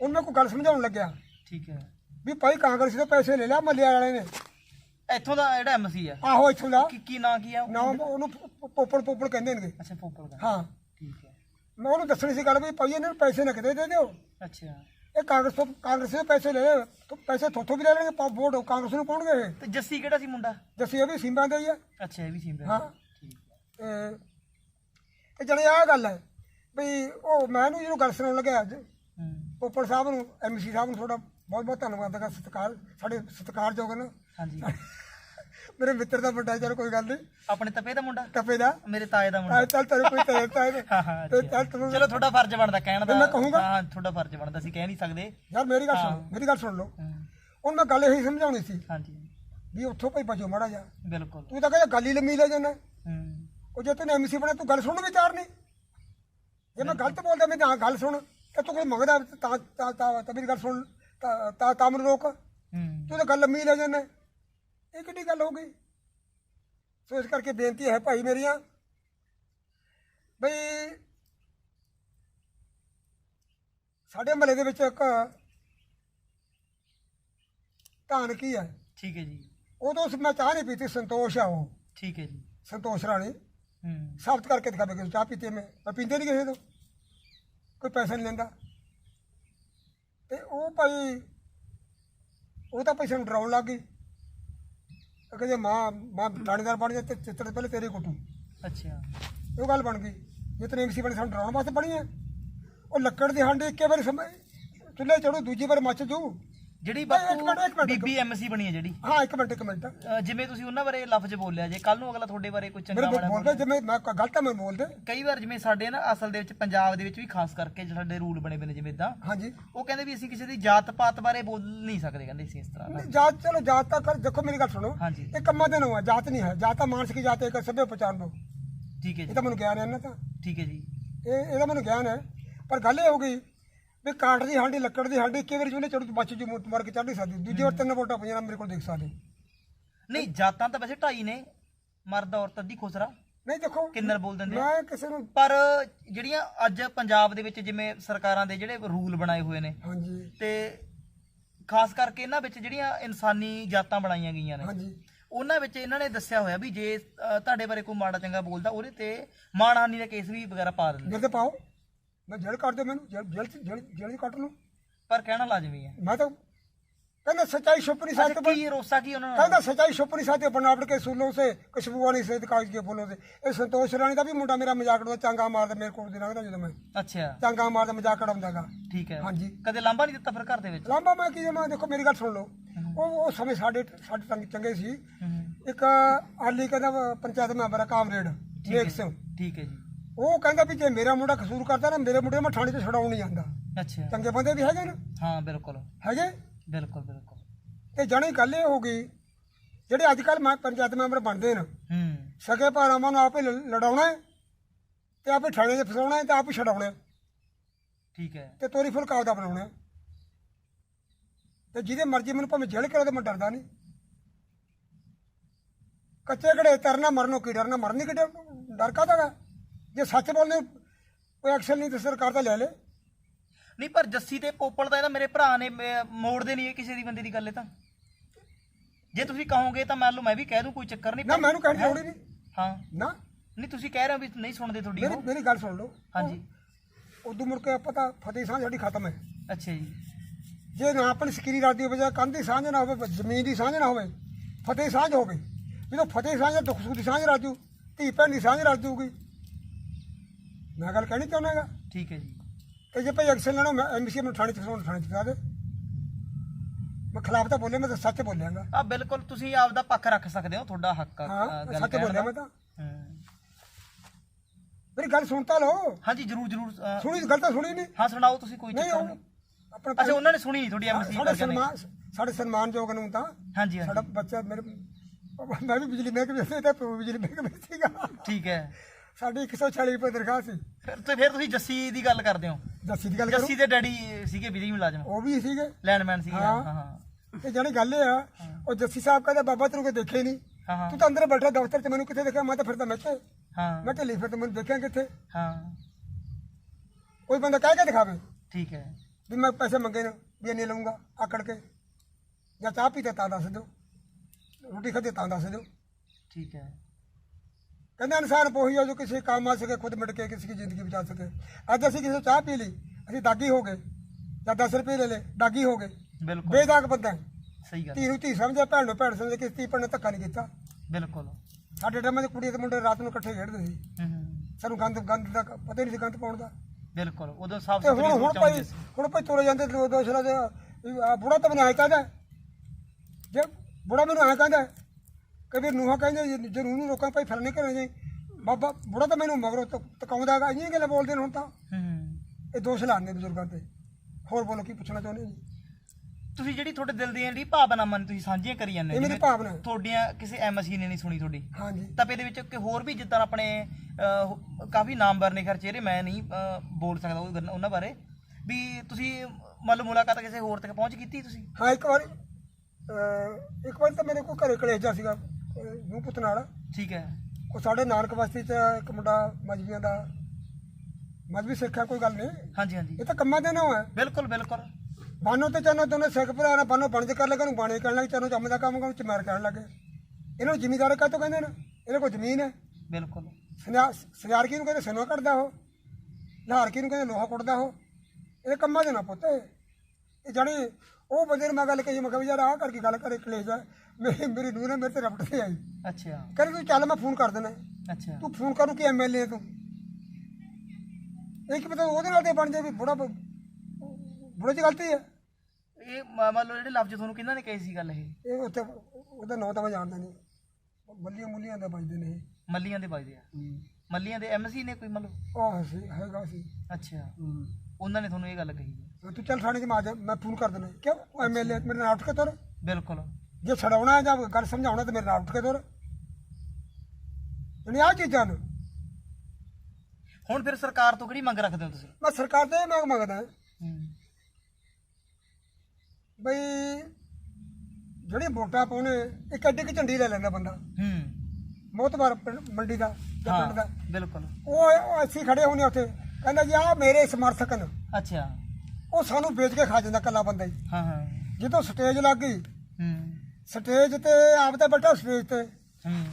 Speaker 2: ਉਹਨੂੰ ਮੈਂ ਕੋਈ ਗੱਲ ਸਮਝਾਉਣ ਲੱਗਿਆ।
Speaker 1: ਠੀਕ ਹੈ।
Speaker 2: ਵੀ ਭਾਈ ਕਾਂਗਰਸ ਦੇ ਪੈਸੇ ਲੈ ਲਿਆ ਮੱਲੇ ਵਾਲੇ ਨੇ।
Speaker 1: ਇੱਥੋਂ ਦਾ ਜਿਹੜਾ ਐਮਸੀ ਆ।
Speaker 2: ਆਹੋ ਇੱਥੋਂ ਦਾ।
Speaker 1: ਕੀ ਕੀ ਨਾਂ ਕੀ ਆ? ਉਹ?
Speaker 2: ਨਾ ਉਹਨੂੰ ਪ- ਪੋਪਲ ਪੋਪਲ ਕਹਿੰਦੇ ਨੇਗੇ।
Speaker 1: ਅੱਛਾ ਪੋਪਲ ਦਾ
Speaker 2: ਹਾਂ।
Speaker 1: ਠੀਕ ਹੈ।
Speaker 2: ਮੈਂ ਉਹਨੂੰ ਦੱਸਣੀ ਸੀ ਗੱਲ ਵੀ ਭਾਈ ਇਹਨਾਂ ਨੂੰ ਪੈਸੇ ਨਾ ਕਿਤੇ ਦੇ ਦਿਓ।
Speaker 1: ਅੱਛਾ।
Speaker 2: ਇਹ ਕਾਂਗਰਸ ਤੋਂ ਕਾਂਗਰਸ ਦੇ ਪੈਸੇ ਲੈ ਲਏ ਤੋ ਪੈਸੇ ਥੋਥੋਂ ਵੀ ਲੈ ਲੈਣਗੇ ਪਾ- ਵੋਟ ਕਾਂਗਰਸ ਨੂੰ ਪਾਉਣਗੇ ਇਹ।
Speaker 1: ਤੇ ਜੱਸੀ ਕਿਹੜਾ ਸੀ ਮੁੰਡਾ?
Speaker 2: ਜੱਸੀ ਇਹ ਵੀ ਸਿੰਬਾਂ ਦੇ ਹੀ ਆ।
Speaker 1: ਅੱਛਾ ਇਹ ਵੀ ਸੀ
Speaker 2: ਹਾਂ।
Speaker 1: ਠੀਕ ਹੈ।
Speaker 2: ਤੇ ਤੇ ਜਣੇ ਆਹ ਗੱਲ ਹੈ। ਵੀ ਉਹ ਮੈਂ ਇਹਨੂੰ ਜਦੋਂ ਗੱਲ ਸੁਣਾਉਣ ਲੱਗਿਆ ਅੱਜ।
Speaker 1: ਹੂੰ।
Speaker 2: ਪੋਪਲ ਸਾਹਿਬ ਨੂੰ ਐਮਸੀ ਸਾਹਿਬ ਨੂੰ ਤੁਹਾਡਾ ਬਹੁਤ ਬਹੁਤ ਧੰਨਵਾਦ ਹੈਗਾ ਸਤਿਕਾਰ ਸਾਡੇ ਸਤਿਕਾਰਯੋਗ ਨੇ।
Speaker 1: ਹਾਂਜੀ।
Speaker 2: ਮੇਰੇ ਮਿੱਤਰ ਦਾ ਵੱਡਾ ਚਲ ਕੋਈ ਗੱਲ ਨਹੀਂ।
Speaker 1: ਆਪਣੇ ਤਪੇ ਦਾ ਮੁੰਡਾ?
Speaker 2: ਟੱਪੇ ਦਾ।
Speaker 1: ਮੇਰੇ ਤਾਏ ਦਾ ਮੁੰਡਾ।
Speaker 2: ਚੱਲ ਤੇਰੇ ਕੋਈ ਤੇਰੇ ਤਾਂ
Speaker 1: ਹਾਂ ਹਾਂ।
Speaker 2: ਚੱਲ ਤੈਨੂੰ
Speaker 1: ਚਲੋ ਤੁਹਾਡਾ ਫਰਜ਼ ਬਣਦਾ ਕਹਿਣ ਦਾ।
Speaker 2: ਮੈਂ ਕਹੂੰਗਾ।
Speaker 1: ਹਾਂ ਤੁਹਾਡਾ ਫਰਜ਼ ਬਣਦਾ ਸੀ ਕਹਿ ਨਹੀਂ ਸਕਦੇ।
Speaker 2: ਯਾਰ ਮੇਰੀ ਗੱਲ। ਸੁਣ ਮੇਰੀ ਗੱਲ ਸੁਣ ਲਓ। ਮੈਂ ਗੱਲ ਇਹੀ ਸਮਝਾਉਣੀ ਸੀ
Speaker 1: ਹਾਂਜੀ।
Speaker 2: ਵੀ ਉੱਥੋਂ ਭਾਈ ਬਚੋ ਮਾੜਾ ਜਾ
Speaker 1: ਬਿਲਕੁਲ।
Speaker 2: ਤੂੰ ਤਾਂ ਕਹਿੰਦਾ ਗੱਲ ਹੀ ਲੰਮੀ ਲੈ ਜਾਣਾ
Speaker 1: ਹੂੰ।
Speaker 2: ਉਹ ਜੇ ਤੈਨੂੰ ਐਮਸੀ ਬਣਾ ਤੂੰ ਗੱਲ ਸੁਣਨ ਵੀ ਤਿਆਰ ਨਹੀਂ। ਜੇ ਮੈਂ ਗਲਤ ਬੋਲਦਾ ਮੈਂ ਤਾਂ ਗੱਲ ਸੁਣ। ਤੇ ਤੂੰ ਕੋਈ ਮੰਗਦਾ ਤਾਂ ਤਾਂ ਤਾਂ ਮੇਰੀ ਗੱਲ ਸੁਣ। ਤਾਂ ਤਾਂ ਮੈਨੂੰ ਰੋਕ। ਤੂੰ ਤਾਂ ਗੱਲ ਲੰਮੀ ਲੈ ਜਾਣਾ ਇਹ ਕਿੱਡੀ ਗੱਲ ਹੋ ਗਈ? ਸੋ ਇਸ ਕਰਕੇ ਬੇਨਤੀ ਹੈ ਭਾਈ ਮੇਰੀਆਂ। ਬਈ ਸਾਡੇ ਮਹੱਲੇ ਦੇ ਵਿੱਚ ਇੱਕ ਧਾਨ ਕੀ ਹੈ?
Speaker 1: ਠੀਕ ਹੈ ਜੀ।
Speaker 2: ਉਦੋਂ ਮੈਂ ਚਾਹ ਨਹੀਂ ਪੀਤੀ ਸੰਤੋਸ਼ ਆ ਉਹ।
Speaker 1: ਠੀਕ ਹੈ ਜੀ।
Speaker 2: ਸੰਤੋਸ਼ ਰਾਣੀ। ਸਾਬਤ ਕਰਕੇ ਦਿਖਾਵੇ ਕਿ ਚਾਹ ਪੀਤੀ ਮੈਂ। ਮੈਂ ਪੀਂਦੇ ਨਹੀਂ ਕਿਸੇ ਤੋਂ। ਕੋਈ ਪੈਸਾ ਨਹੀਂ ਲੈਂਦਾ। ਤੇ ਉਹ ਭਾਈ ਉਹ ਤਾਂ ਪੈਸੇ ਨੂੰ ਡਰਾਉਣ ਲੱਗ ਗਈ। ਉਹ ਕਹਿੰਦੇ ਮਾਂ ਮਾਂ ਥਾਣੇਦਾਰ ਬਣ ਜਾ ਤੇ ਚਿੱਤਰ ਪਹਿਲੇ ਤੇਰੇ ਕੁੱਟੂ
Speaker 1: ਅੱਛਾ।
Speaker 2: ਉਹ ਗੱਲ ਬਣ ਗਈ। ਜੇ ਤੈਨੂੰ ਐਮਸੀ ਬਣੇ ਸਾਨੂੰ ਡਰਾਉਣ ਵਾਸਤੇ ਬਣੀ ਹੈ ਉਹ ਲੱਕੜ ਦੀ ਹਾਂਡੀ ਇੱਕੇ ਵਾਰੀ ਸਮਝ ਚੁੱਲ੍ਹੇ ਚੜੂ ਦੂਜੀ ਵਾਰ ਮੱਚ ਜੂ।
Speaker 1: ਜਿਹੜੀ ਬਾਪੂ। ਬੀਬੀ ਐਮਸੀ ਬਣੀ ਹੈ ਜਿਹੜੀ।
Speaker 2: ਹਾਂ ਇੱਕ ਮਿੰਟ ਇੱਕ ਮਿੰਟ।
Speaker 1: ਅ, ਜਿਵੇਂ ਤੁਸੀਂ ਉਹਨਾਂ ਬਾਰੇ ਲਫ਼ਜ਼ ਬੋਲਿਆ ਜੇ ਕੱਲ ਨੂੰ ਅਗਲਾ ਤੁਹਾਡੇ ਬਾਰੇ ਕੋਈ ਚੰਗਾ ਮਾੜਾ
Speaker 2: ਬੋਲਦੇ ਜਿਵੇਂ ਮੈਂ ਕੋਈ ਗਲਤ ਮੈਂ ਬੋਲਦੇ।
Speaker 1: ਕਈ ਵਾਰ ਜਿਵੇਂ ਸਾਡੇ ਨਾ ਅਸਲ ਦੇ ਵਿੱਚ ਪੰਜਾਬ ਦੇ ਵਿੱਚ ਵੀ ਖਾਸ ਕਰਕੇ ਜਿਹੜੇ ਸਾਡੇ ਰੂਲ ਬਣੇ ਨੇ ਜਿਵੇਂ ਇਦਾਂ
Speaker 2: ਹਾਂਜੀ।
Speaker 1: ਉਹ ਕਹਿੰਦੇ ਵੀ ਅਸੀਂ ਕਿਸੇ ਦੀ ਜਾਤ ਪਾਤ ਬਾਰੇ ਬੋਲ ਨਹੀਂ ਸਕਦੇ ਕਹਿੰਦੇ ਅਸੀਂ ਇਸ ਤਰ੍ਹਾਂ
Speaker 2: ਨਹੀਂ, ਜਾਤ ਚਲੋ ਜਾਤ ਤਾਂ ਕਰ ਦੇਖੋ ਮੇਰੀ ਗੱਲ ਸੁਣੋ।
Speaker 1: ਹਾਂਜੀ।
Speaker 2: ਇਹ ਕੰਮਾਂ ਦੇ ਨੂੰ ਹੈ ਜਾਤ ਨਹੀਂ ਹੈ। ਜਾਤ ਤਾਂ ਮਾਨਸਿਕ ਜਾਤ ਹੈ ਇੱਕ ਸਭੇ ਪਛਾਣ ਲਓ।
Speaker 1: ਠੀਕ ਹੈ
Speaker 2: ਇਹ
Speaker 1: ਜੀ।
Speaker 2: ਤਾਂ ਮੈਨੂੰ ਗਿਆਨ ਹੈ ਨਾ ਤਾਂ।
Speaker 1: ਠੀਕ ਹੈ ਜੀ।
Speaker 2: ਇਹ ਇਹਦਾ ਮੈਨੂੰ ਗਿਆਨ ਹੈ। ਪਰ ਗੱਲ ਇਹ ਹੋ ਗਈ ਵੀ ਕਾਠ ਦੀ ਹਾਂਡੀ ਲੱਕੜ ਦੀ ਹਾਂਡੀ ਵਾਰੀ ਚੁੱਲ੍ਹੇ ਚੜੂ ਬਚ ਜੂ ਮਾਰ ਕੇ ਚੜ੍ਹ ਨਹੀਂ ਸਕਦੀ। ਦੂਜੀ ਵਾਰ ਤਿੰਨ ਵੋਟਾਂ ਪਈਆਂ ਮੇਰੇ ਕੋਲ ਦੇਖ ਸਕਦੇ।
Speaker 1: ਨਹੀਂ ਜਾਤਾਂ ਤਾਂ ਵੈਸੇ ਢਾਈ ਨੇ। ਮਰਦ ਔਰਤ ਦੀ ਖੁਸਰਾ।
Speaker 2: ਨਹੀਂ ਦੇਖੋ
Speaker 1: ਕਿੰਨਰ ਬੋਲ ਦਿੰਦੇ
Speaker 2: ਮੈਂ ਕਿਸੇ ਨੂੰ
Speaker 1: ਪਰ ਜਿਹੜੀਆਂ ਅੱਜ ਪੰਜਾਬ ਦੇ ਵਿੱਚ ਜਿਵੇਂ ਸਰਕਾਰਾਂ ਦੇ ਜਿਹੜੇ ਰੂਲ ਬਣਾਏ ਹੋਏ ਨੇ
Speaker 2: ਹਾਂਜੀ।
Speaker 1: ਤੇ ਖਾਸ ਕਰਕੇ ਇਹਨਾਂ ਵਿੱਚ ਜਿਹੜੀਆਂ ਇਨਸਾਨੀ ਜਾਤਾਂ ਬਣਾਈਆਂ ਗਈਆਂ ਨੇ
Speaker 2: ਹਾਂਜੀ।
Speaker 1: ਉਹਨਾਂ ਵਿੱਚ ਇਹਨਾਂ ਨੇ ਦੱਸਿਆ ਹੋਇਆ ਵੀ ਜੇ ਤੁਹਾਡੇ ਬਾਰੇ ਕੋਈ ਮਾੜਾ ਚੰਗਾ ਬੋਲਦਾ ਉਹਦੇ ਤੇ ਮਾਣਹਾਨੀ ਦਾ ਕੇਸ ਵੀ ਵਗੈਰਾ ਪਾ ਦਿੰਦੇ
Speaker 2: ਤੇ ਪਾਓ। ਮੈਂ ਜੇਲ੍ਹ ਕੱਟ ਦੇ ਮੈਨੂੰ ਜੇਲ੍ਹ ਜੇਲ੍ਹ- ਜੇਲ੍ਹ ਜੇਲ੍ਹ ਕੱਟ ਲਓ।
Speaker 1: ਪਰ ਕਹਿਣਾ ਲਾਜ਼ਮੀ ਹੈ।
Speaker 2: ਮੈਂ ਤਾਂ ਕਹਿੰਦਾ ਸੱਚਾਈ ਛੁਪ
Speaker 1: ਨਹੀਂ
Speaker 2: ਸਕਦੀ
Speaker 1: ਕੀ ਰੋਸਾ ਕੀ ਉਹਨਾਂ
Speaker 2: ਨੂੰ
Speaker 1: ਕਹਿੰਦਾ
Speaker 2: सच्चाई छुप नहीं सकते बनावट के सूलों से खुशबुआ नहीं से कागज के फूलों से ये संतोष राणी का भी मुंडा मेरा मजाक उड़ा चांगा मारदा मेरे को दिन रखदा जदों मैं
Speaker 1: ਅੱਛਾ।
Speaker 2: ਚਾਂਗਾ ਮਾਰਦਾ ਮਜ਼ਾਕ ਉਡਾਉਂਦਾਗਾ
Speaker 1: ਠੀਕ ਹੈ।
Speaker 2: ਹਾਂਜੀ।
Speaker 1: ਕਦੇ ਲਾਂਭਾ ਨਹੀਂ ਦਿੱਤਾ ਫਿਰ ਘਰ ਦੇ ਵਿੱਚ?
Speaker 2: ਲਾਂਬਾ ਮੈਂ ਕੀ ਜਮਾ ਦੇਖੋ ਮੇਰੀ ਗੱਲ ਸੁਣ ਲਓ। ਉਹ ਉਹ ਸਮੇਂ ਸਾਡੇ ਸਾਡੇ ਚੰਗ- ਚੰਗੇ ਸੀ। ਇੱਕ ਆਲੀ ਕਹਿੰਦਾ ਪੰਚਾਇਤ ਮੈਂਬਰ ਆ ਕਾਮਰੇਡ
Speaker 1: ਠੀਕ
Speaker 2: ਸਿੰਘ
Speaker 1: ਠੀਕ ਹੈ ਜੀ।
Speaker 2: ਉਹ ਕਹਿੰਦਾ ਵੀ ਜੇ ਮੇਰਾ ਮੁੰਡਾ ਕਸੂਰ ਕਰਦਾ ਨਾ ਮੇਰੇ ਮੁੰਡੇ ਨੂੰ ਮੈਂ ਥਾਣੇ 'ਚ ਛਡਾਉਣ ਨਹੀਂ ਆਂਦਾ
Speaker 1: ਅੱਛਾ।
Speaker 2: ਚੰਗੇ ਬੰਦੇ ਵੀ ਹੈਗੇ ਨਾ।
Speaker 1: ਹਾਂ ਬਿਲਕੁਲ।
Speaker 2: ਹੈਗੇ?
Speaker 1: ਬਿਲਕੁਲ ਬਿਲਕੁਲ।
Speaker 2: ਤੇ ਜਾਣੀ ਗੱਲ ਇਹ ਹੋ ਗਈ ਜਿਹੜੇ ਅੱਜ ਕੱਲ ਮੈਂ ਪੰਚਾਇਤ ਮੈਂਬਰ ਬਣਦੇ ਨੇ
Speaker 1: ਹੂੰ।
Speaker 2: ਸਕੇ ਭਰਾਵਾਂ ਨੂੰ ਆਪੇ ਲ- ਲੜਾਉਣਾ ਹੈ ਤੇ ਆਪੇ ਥਾਣੇ 'ਚ ਫਸਾਉਣਾ ਹੈ ਤੇ ਆਪੇ ਛਡਾਉਣਾ ਹੈ।
Speaker 1: ਠੀਕ ਹੈ।
Speaker 2: ਤੇ ਤੋਰੀ ਫੁਲਕਾ ਉਹਦਾ ਬਣਾਉਣਾ ਹੈ। ਤੇ ਜਿਹਦੇ ਮਰਜ਼ੀ ਮੈਨੂੰ ਭਾਵੇਂ ਜੇਲ੍ਹ ਕਰੋ ਤੇ ਮੈਂ ਡਰਦਾ ਨਹੀਂ। ਕੱਚੇ ਘੜੇ ਤਰਨਾ ਮਰਨੋਂ ਕੀ ਡਰਨਾ? ਮਰਨੀ ਕਿ ਡਰ ਕਾਹਦਾ ਗਾ ਜੇ ਸੱਚ ਬੋਲਨੇ ਕੋਈ ਐਕਸ਼ਨ ਨਹੀਂ ਤੇ ਸਰਕਾਰ ਤਾਂ ਲੈ ਲੇ।
Speaker 1: ਨਹੀਂ ਪਰ ਜੱਸੀ ਤੇ ਪੋਪਲ ਦਾ ਇਹਦਾ ਮੇਰੇ ਭਰਾ ਨੇ ਮ- ਮੋੜਦੇ ਨਹੀਂ ਇਹ ਕਿਸੇ ਦੀ ਬੰਦੇ ਦੀ ਗੱਲ ਇਹ ਤਾਂ। ਜੇ ਤੁਸੀਂ ਕਹੋਗੇ ਤਾਂ ਮੰਨ ਲਓ ਮੈਂ ਵੀ ਕਹਿ ਦੂੰ ਕੋਈ ਚੱਕਰ ਨਹੀਂ
Speaker 2: ਨਾ ਮੈਨੂੰ ਕਹਿਣ ਦੀ ਲੋੜ ਹੀ ਨਹੀਂ।
Speaker 1: ਹਾਂ।
Speaker 2: ਨਾ।
Speaker 1: ਨਹੀਂ ਤੁਸੀਂ ਕਹਿ ਰਹੇ ਹੋ ਵੀ ਨਹੀਂ ਸੁਣਦੇ ਤੁਹਾਡੀ
Speaker 2: ਮੇਰੀ
Speaker 1: ਉਹ।
Speaker 2: ਮੇਰੀ ਗੱਲ ਸੁਣ ਲਓ।
Speaker 1: ਹਾਂਜੀ।
Speaker 2: ਉਦੋਂ ਮੁੜ ਕੇ ਪਤਾ ਫਤਿਹ ਸਾਂਝ ਸਾਡੀ ਖਤਮ ਹੈ।
Speaker 1: ਅੱਛਾ ਜੀ।
Speaker 2: ਜੇ ਨਾ ਆਪਣੀ ਸਕਰੀ ਰਾਤ ਦੀ ਵਜ੍ਹਾ ਕੰਧ ਦੀ ਸਾਂਝ ਨਾ ਹੋਵੇ ਜ਼ਮੀਨ ਦੀ ਸਾਂਝ ਨਾ ਹੋਵੇ ਫਤਿਹ ਸਾਂਝ ਹੋਵੇ। ਜਦੋਂ ਫਤਿਹ ਸਾਂਝ ਦੁੱਖ ਸੁੱਖ ਦੀ ਸਾਂਝ ਰਾਜੂ ਧੀ ਭੈਣ ਦੀ ਸਾਂਝ ਰਾਜੂਗੀ ਮੈਂ ਗੱਲ ਕਹਿਣੀ ਚਾਹੁੰਦਾ ਹੈਗਾ।
Speaker 1: ਠੀਕ ਹੈ ਜੀ।
Speaker 2: ਕਿ ਜੇ ਭਾਈ ਐਕਸ਼ਨ ਲੈਣਾ ਮੈਂ ਐਮਸੀ ਨੂੰ ਥਾਣੇ ਚ ਫਸਾਉਣ ਥਾਣੇ ਚ ਫਸਾ ਦੇ। ਮੈਂ ਖਿਲਾਫ ਤਾਂ ਬੋਲਿਆ ਮੈਂ ਤਾਂ ਸੱਚ ਬੋਲਿਆਗਾ।
Speaker 1: ਆ ਬਿਲਕੁਲ ਤੁਸੀਂ ਆਪਦਾ ਪੱਖ ਰੱਖ ਸਕਦੇ ਹੋ ਤੁਹਾਡਾ ਹੱਕ ਆ
Speaker 2: ਹਾਂ ਸੱਚ ਬੋਲਿਆ
Speaker 1: ਦਾ।
Speaker 2: ਮੈਂ ਤਾਂ। ਮੇਰੀ ਗੱਲ ਸੁਣ ਤਾਂ ਲਓ।
Speaker 1: ਹਾਂਜੀ ਜਰੂਰ ਜਰੂਰ
Speaker 2: ਸੁਣੀ ਗੱਲ ਤਾਂ ਸੁਣੀ ਨਹੀਂ।
Speaker 1: ਹਾਂ ਸੁਣਾਓ ਤੁਸੀਂ ਕੋਈ ਚੱਕਰ ਨਹੀਂ।
Speaker 2: ਆਪਣਾ
Speaker 1: ਅੱਛਾ ਉਹਨਾਂ ਨੇ ਸੁਣੀ ਤੁਹਾਡੀ ਐਮਸੀ
Speaker 2: ਸਾਡੇ ਸਨਮਾਨ ਸਾਡੇ ਸਨਮਾਨਯੋਗ ਨੂੰ ਤਾਂ।
Speaker 1: ਹਾਂਜੀ
Speaker 2: ਸਾਡਾ ਬੱਚਾ ਮੇਰੇ ਮੈਂ ਵੀ ਬਿਜਲੀ ਮਹਿਕਮੇ ਤਾਂ ਤੂੰ ਬਿਜਲੀ ਮਹਿਕਮੇ ਸੀਗਾ।
Speaker 1: ਠੀਕ ਹੈ।
Speaker 2: ਸਾਡੀ 146 ਰੁਪਏ ਤਨਖਾਹ ਸੀ।
Speaker 1: ਫਿਰ ਤੇ ਫਿਰ ਤੁਸੀਂ ਜੱਸੀ ਦੀ ਗੱਲ ਕਰਦੇ ਹੋ?
Speaker 2: ਜੱਸੀ ਦੀ ਗੱਲ ਕਰੋ।
Speaker 1: ਜੱਸੀ ਦੇ ਡੈਡੀ ਸੀਗੇ ਬਿਜਲੀ ਮੁਲਾਜ਼ਮ।
Speaker 2: ਉਹ ਵੀ ਸੀਗੇ।
Speaker 1: ਲੈਂਡਮੈਨ ਸੀਗੇ
Speaker 2: ਹਾਂ।
Speaker 1: ਹਾਂ।
Speaker 2: ਤੇ ਜਿਹੜੀ ਗੱਲ ਇਹ ਆ ਉਹ ਜੱਸੀ ਸਾਹਿਬ ਕਹਿੰਦਾ ਬਾਬਾ ਤੈਨੂੰ ਕੋਈ ਦੇਖੇ ਨਹੀਂ।
Speaker 1: ਹਾਂ
Speaker 2: ਤੂੰ ਤਾਂ ਅੰਦਰ ਬੈਠਾ ਦਫ਼ਤਰ 'ਚ ਮੈਨੂੰ ਕਿੱਥੇ ਦੇਖਿਆ? ਮੈਂ ਤਾਂ ਫਿਰਦਾ ਮੈਂ ਤੇ
Speaker 1: ਹਾਂ।
Speaker 2: ਮੈਂ ਢਿੱਲੀ ਫਿਰ ਮੈਨੂੰ ਦੇਖਿਆ ਕਿੱਥੇ?
Speaker 1: ਹਾਂ।
Speaker 2: ਕੋਈ ਬੰਦਾ ਕਹਿ ਕੇ ਦਿਖਾਵੇ
Speaker 1: ਠੀਕ ਹੈ।
Speaker 2: ਵੀ ਮੈਂ ਪੈਸੇ ਮੰਗੇ ਨੇ ਵੀ ਇੰਨੇ ਲਊਂਗਾ ਆਕੜ ਕੇ। ਜਾਂ ਚਾਹ ਪੀਤੇ ਤਾਂ ਦੱਸ ਦਿਓ। ਰੋਟੀ ਖਾਧੀ ਤਾਂ ਦੱਸ ਦਿਓ।
Speaker 1: ਠੀਕ ਹੈ।
Speaker 2: ਕਹਿੰਦੇ ਇਨਸਾਨ ਪੋਹੀ ਆ ਜੋ ਕਿਸੇ ਕੰਮ ਆ ਸਕੇ ਖੁਦ ਮਿਟ ਕੇ ਕਿਸੇ ਦੀ ਜ਼ਿੰਦਗੀ ਬਚਾ ਸਕੇ। ਅੱਜ ਅਸੀਂ ਕਿਸੇ ਤੋਂ ਚਾਹ ਪੀ ਲਈ ਅਸੀਂ ਦਾਗੀ ਹੋ ਗਏ ਜਾਂ 10 ਰੁਪਏ ਲੈ ਲੈ ਦਾਗੀ ਹੋ ਗਏ।
Speaker 1: ਬਿਲਕੁਲ।
Speaker 2: ਬੇਦਾਗ ਬੰਦਾ ਹੈ।
Speaker 1: ਸਹੀ ਗੱਲ
Speaker 2: ਧੀ ਨੂੰ ਧੀ ਸਮਝਿਆ ਭੈਣ ਨੂੰ ਭੈਣ ਸਮਝਿਆ ਕਿਸੇ ਧੀ ਭੈਣ ਨੇ ਧੱਕਾ ਨਹੀਂ ਕੀਤਾ।
Speaker 1: ਬਿਲਕੁਲ।
Speaker 2: ਸਾਡੇ ਟਾਈਮ ਦੇ ਕੁੜੀਆਂ ਤੇ ਮੁੰਡੇ ਰਾਤ ਨੂੰ ਇਕੱਠੇ ਖੇਡਦੇ ਸੀ।
Speaker 1: ਹੂੰ ਹੂੰ।
Speaker 2: ਸਾਨੂੰ ਗੰਦ ਗੰਦ ਦਾ ਪਤਾ ਹੀ ਨਹੀਂ ਸੀ ਗੰਦ ਪਾਉਣ ਦਾ।
Speaker 1: ਬਿਲਕੁਲ ਉਦੋਂ ਸਾਫ਼
Speaker 2: ਤੇ ਹੁਣ ਹੁਣ ਭਾਈ ਹੁਣ ਭਾਈ ਤੁਰੇ ਜਾਂਦੇ ਦੋ ਦੋ ਸਾਲਾਂ ਦੇ ਵੀ ਆਹ ਬੁੜਾ ਤਾਂ ਮੈਨੂੰ ਐਂ ਕਹਿੰਦਾ ਜੇ ਬੁੜਾ ਮੈਨੂੰ ਐਂ ਕਹਿੰਦਾ ਕਦੇ ਨੂਹਾ ਕਹਿੰਦੇ ਜੇ- ਨੂੰ ਰੋਕਾਂ ਭਾਈ ਫਿਰ ਨਹੀਂ ਕਰਾਂ ਜੀ। ਬਾਬਾ ਬੁੜਾ ਤਾਂ ਮੈਨੂੰ ਮਗਰੋਂ ਤਕਾਉਂਦਾ ਹੈਗਾ। ਇੰਨੀਆਂ ਗੱਲਾਂ ਬੋਲਦੇ ਨੇ ਹੁਣ ਤਾਂ। ਇਹ ਦੋਸ਼ ਲਾਉਂਦੇ ਬਜ਼ੁਰਗਾਂ ਤੇ। ਹੋਰ ਬੋਲੋ ਕੀ ਪੁੱਛਣਾ ਚਾਹੁੰਦੇ ਜੀ?
Speaker 1: ਤੁਸੀਂ ਜਿਹੜੀ ਤੁਹਾਡੇ ਦਿਲ ਦੀਆਂ ਜਿਹੜੀ ਭਾਵਨਾਵਾਂ ਤੁਸੀਂ ਸਾਂਝੀਆਂ ਕਰੀ ਜਾਂਦੇ
Speaker 2: ਇਹ ਮੇਰੀ
Speaker 1: ਜਿਵੇਂ
Speaker 2: ਭਾਵਨਾ ਹੈ।
Speaker 1: ਤੁਹਾਡੀਆਂ ਕਿਸੇ ਐਮਸੀ ਨੇ ਨਹੀਂ ਸੁਣੀ ਤੁਹਾਡੀ।
Speaker 2: ਹਾਂਜੀ।
Speaker 1: ਤਪੇ ਦੇ ਵਿੱਚ ਕਿ ਹੋਰ ਵੀ ਜਿੱਦਾਂ ਆਪਣੇ ਅਹ, ਹੋ- ਕਾਫੀ ਨਾਮਵਰ ਨੇ ਖਰ ਚਿਹਰੇ ਮੈਂ ਨਹੀਂ ਅਹ, ਬੋਲ ਸਕਦਾ ਉਹ ਗੱਲਾਂ- ਉਹਨਾਂ ਬਾਰੇ। ਵੀ ਤੁਸੀਂ ਮੰਨ ਲਓ ਮੁਲਾਕਾਤ ਕਿਸੇ ਹੋਰ ਤੱਕ ਪਹੁੰਚ ਕੀਤੀ ਤੁਸੀਂ?
Speaker 2: ਹਾਂ ਇੱਕ ਵਾਰੀ ਅਹ, ਇੱਕ ਵਾਰੀ ਤਾਂ ਮੇਰੇ ਕੋਲ ਘਰੇ ਕਲੇਜਾ ਸੀਗਾ। ਨੂੰ ਪੁੱਤ ਨਾਲ।
Speaker 1: ਠੀਕ ਹੈ।
Speaker 2: ਉਹ ਸਾਡੇ ਨਾਨਕ ਬਸਤੀ ਚ ਇੱਕ ਮੁੰਡਾ ਮਜਬੀਆਂ ਦਾ ਮਜਬੀ ਸਿੱਖਿਆ ਕੋਈ ਗੱਲ ਨਹੀਂ।
Speaker 1: ਹਾਂਜੀ ਹਾਂਜੀ।
Speaker 2: ਇਹ ਤਾਂ ਕੰਮਾਂ ਦੇ ਨਾ ਹੈ
Speaker 1: ਬਿਲਕੁਲ ਬਿਲਕੁਲ।
Speaker 2: ਬਾਨੋ ਤੇ ਚਾਨੋ ਦੋਨੇ ਸਿੱਖ ਭਰਾ ਨੇ ਬਾਨੋ ਬਣਜ ਕਰ ਲਗਾ ਨੂੰ ਬਾਣੇ ਕਰਨ ਲੱਗੇ ਚਾਨੋ ਚੰਮ ਦਾ ਕੰਮ ਕਰਨ ਚਮਾਰ ਕਰਨ ਲੱਗੇ। ਇਹਨਾਂ ਜ਼ਿਮੀਦਾਰ ਕਾਹ ਤੋਂ ਕਹਿੰਦੇ ਨੇ? ਇਹਦੇ ਕੋਲ ਜ਼ਮੀਨ ਹੈ।
Speaker 1: ਬਿਲਕੁਲ।
Speaker 2: ਸਿਆਰ ਕੀ ਨੂੰ ਕਹਿੰਦੇ? ਸਨਵਾ ਕੱਢਦਾ ਉਹ। ਲਾਹਰ ਕੀ ਨੂੰ ਕਹਿੰਦੇ? ਲੋਹਾ ਕੁੱਟਦਾ ਉਹ। ਇਹ ਕੰਮਾਂ ਦੇ ਨਾ ਪੁੱਤ ਇਹ ਜਾਣੀ ਉਹ ਬੰਦੇ ਨੂੰ ਮੈਂ ਗੱਲ ਕਹੀ ਮੈਂ ਕਿਹਾ ਵੀ ਯਾਰ ਆਹ ਕਰਕੇ ਗੱਲ ਕਰੇ ਕਲੇਸ਼ ਆ ਮੇਰੀ ਮੇਰੀ ਨੂੰਹ ਨੇ ਮੇਰੇ ਤੇ ਰਪਟ ਤੇ ਆਈ
Speaker 1: ਅੱਛਾ।
Speaker 2: ਕਹਿੰਦੇ ਤੂੰ ਚੱਲ ਮੈਂ ਫੋਨ ਕਰ ਦੇਣਾ
Speaker 1: ਅੱਛਾ।
Speaker 2: ਤੂੰ ਫੋਨ ਕਰੂ ਕਿ ਐਮਐਲਏ ਤੂੰ? ਇਹ ਕੀ ਪਤਾ ਉਹਦੇ ਨਾਲ ਤੇ ਬਣ ਜਾਏ ਵੀ ਬੁੜਾ ਬੁੜੇ ਦੀ ਗਲਤੀ ਹੈ
Speaker 1: ਇਹ ਮ- ਮੰਨ ਲਓ ਜਿਹੜੇ ਲਫ਼ਜ਼ ਤੁਹਾਨੂੰ ਕਿਹਨਾਂ ਨੇ ਕਹੀ ਸੀ ਗੱਲ ਇਹ?
Speaker 2: ਇਹ ਉੱਥੇ ਉਹਦਾ ਨਾਂ ਤਾਂ ਮੈਂ ਜਾਣਦਾ ਨਹੀਂ। ਬੱਲੀਆਂ ਮੁੱਲੀਆਂ ਦਾ ਵੱਜਦੇ ਨੇ
Speaker 1: ਮੱਲੀਆਂ ਦੇ ਵੱਜਦੇ ਆ।
Speaker 2: ਇਹ
Speaker 1: ਮੱਲੀਆਂ ਦੇ ਐਮਸੀ ਨੇ ਕੋਈ ਮੰਨ ਲਓ
Speaker 2: ਉਹ ਸੀ ਹੈਗਾ ਸੀ।
Speaker 1: ਅੱਛਾ। ਉਹਨਾਂ ਨੇ ਤੁਹਾਨੂੰ ਇਹ ਗੱਲ ਕਹੀ ਹੈ
Speaker 2: ਤੂੰ ਚੱਲ ਥਾਣੇ 'ਚ ਮੈਂ ਆ ਜਾ ਮੈਂ ਫੋਨ ਕਰ ਦੇਣਾ ਕਿਉਂ? ਐਮਐਲਏ ਮੇਰੇ ਨਾਲ ਉੱਠ ਕੇ ਤੁਰ।
Speaker 1: ਬਿਲਕੁਲ।
Speaker 2: ਜੇ ਛਡਾਉਣਾ ਜਾਂ ਗੱਲ ਸਮਝਾਉਣਾ ਤੇ ਮੇਰੇ ਨਾਲ ਉੱਠ ਕੇ ਤੁਰ। ਯਾਨੀ ਆ ਚੀਜ਼ਾਂ ਨੂੰ।
Speaker 1: ਹੁਣ ਫਿਰ ਸਰਕਾਰ ਤੋਂ ਕਿਹੜੀ ਮੰਗ ਰੱਖਦੇ ਹੋ ਤੁਸੀਂ?
Speaker 2: ਮੈਂ ਸਰਕਾਰ ਤੋਂ ਇਹ ਮੰਗ ਮੰਗਦਾ। ਬਈ ਜਿਹੜੀ ਵੋਟਾਂ ਪਾਉਣੇ ਇੱਕ ਐਡੀ ਕਿ ਝੰਡੀ ਲੈ ਲੈਂਦਾ ਬੰਦਾ।
Speaker 1: ਹੂੰ।
Speaker 2: ਮੋਤਬਾਰ ਮੰਡੀ ਦਾ ਪਿੰਡ ਦਾ।
Speaker 1: ਬਿਲਕੁਲ।
Speaker 2: ਉਹ ਅਸੀਂ ਖੜੇ ਹੁੰਦੇ ਹਾਂ ਉੱਥੇ। ਕਹਿੰਦਾ ਜੀ ਆ ਮੇਰੇ ਸਮਰਥਕ ਨੇ।
Speaker 1: ਅੱਛਾ।
Speaker 2: ਉਹ ਸਾਨੂੰ ਵੇਚ ਕੇ ਖਾ ਜਾਂਦਾ ਕੱਲਾ ਬੰਦਾ ਹੀ।
Speaker 1: ਹਾਂ ਹਾਂ।
Speaker 2: ਜਦੋਂ ਸਟੇਜ ਲੱਗ ਗਈ
Speaker 1: ਹੂੰ।
Speaker 2: ਸਟੇਜ ਤੇ ਆਪ ਤਾਂ ਬੈਠਾ ਸਟੇਜ ਤੇ।
Speaker 1: ਹੂੰ।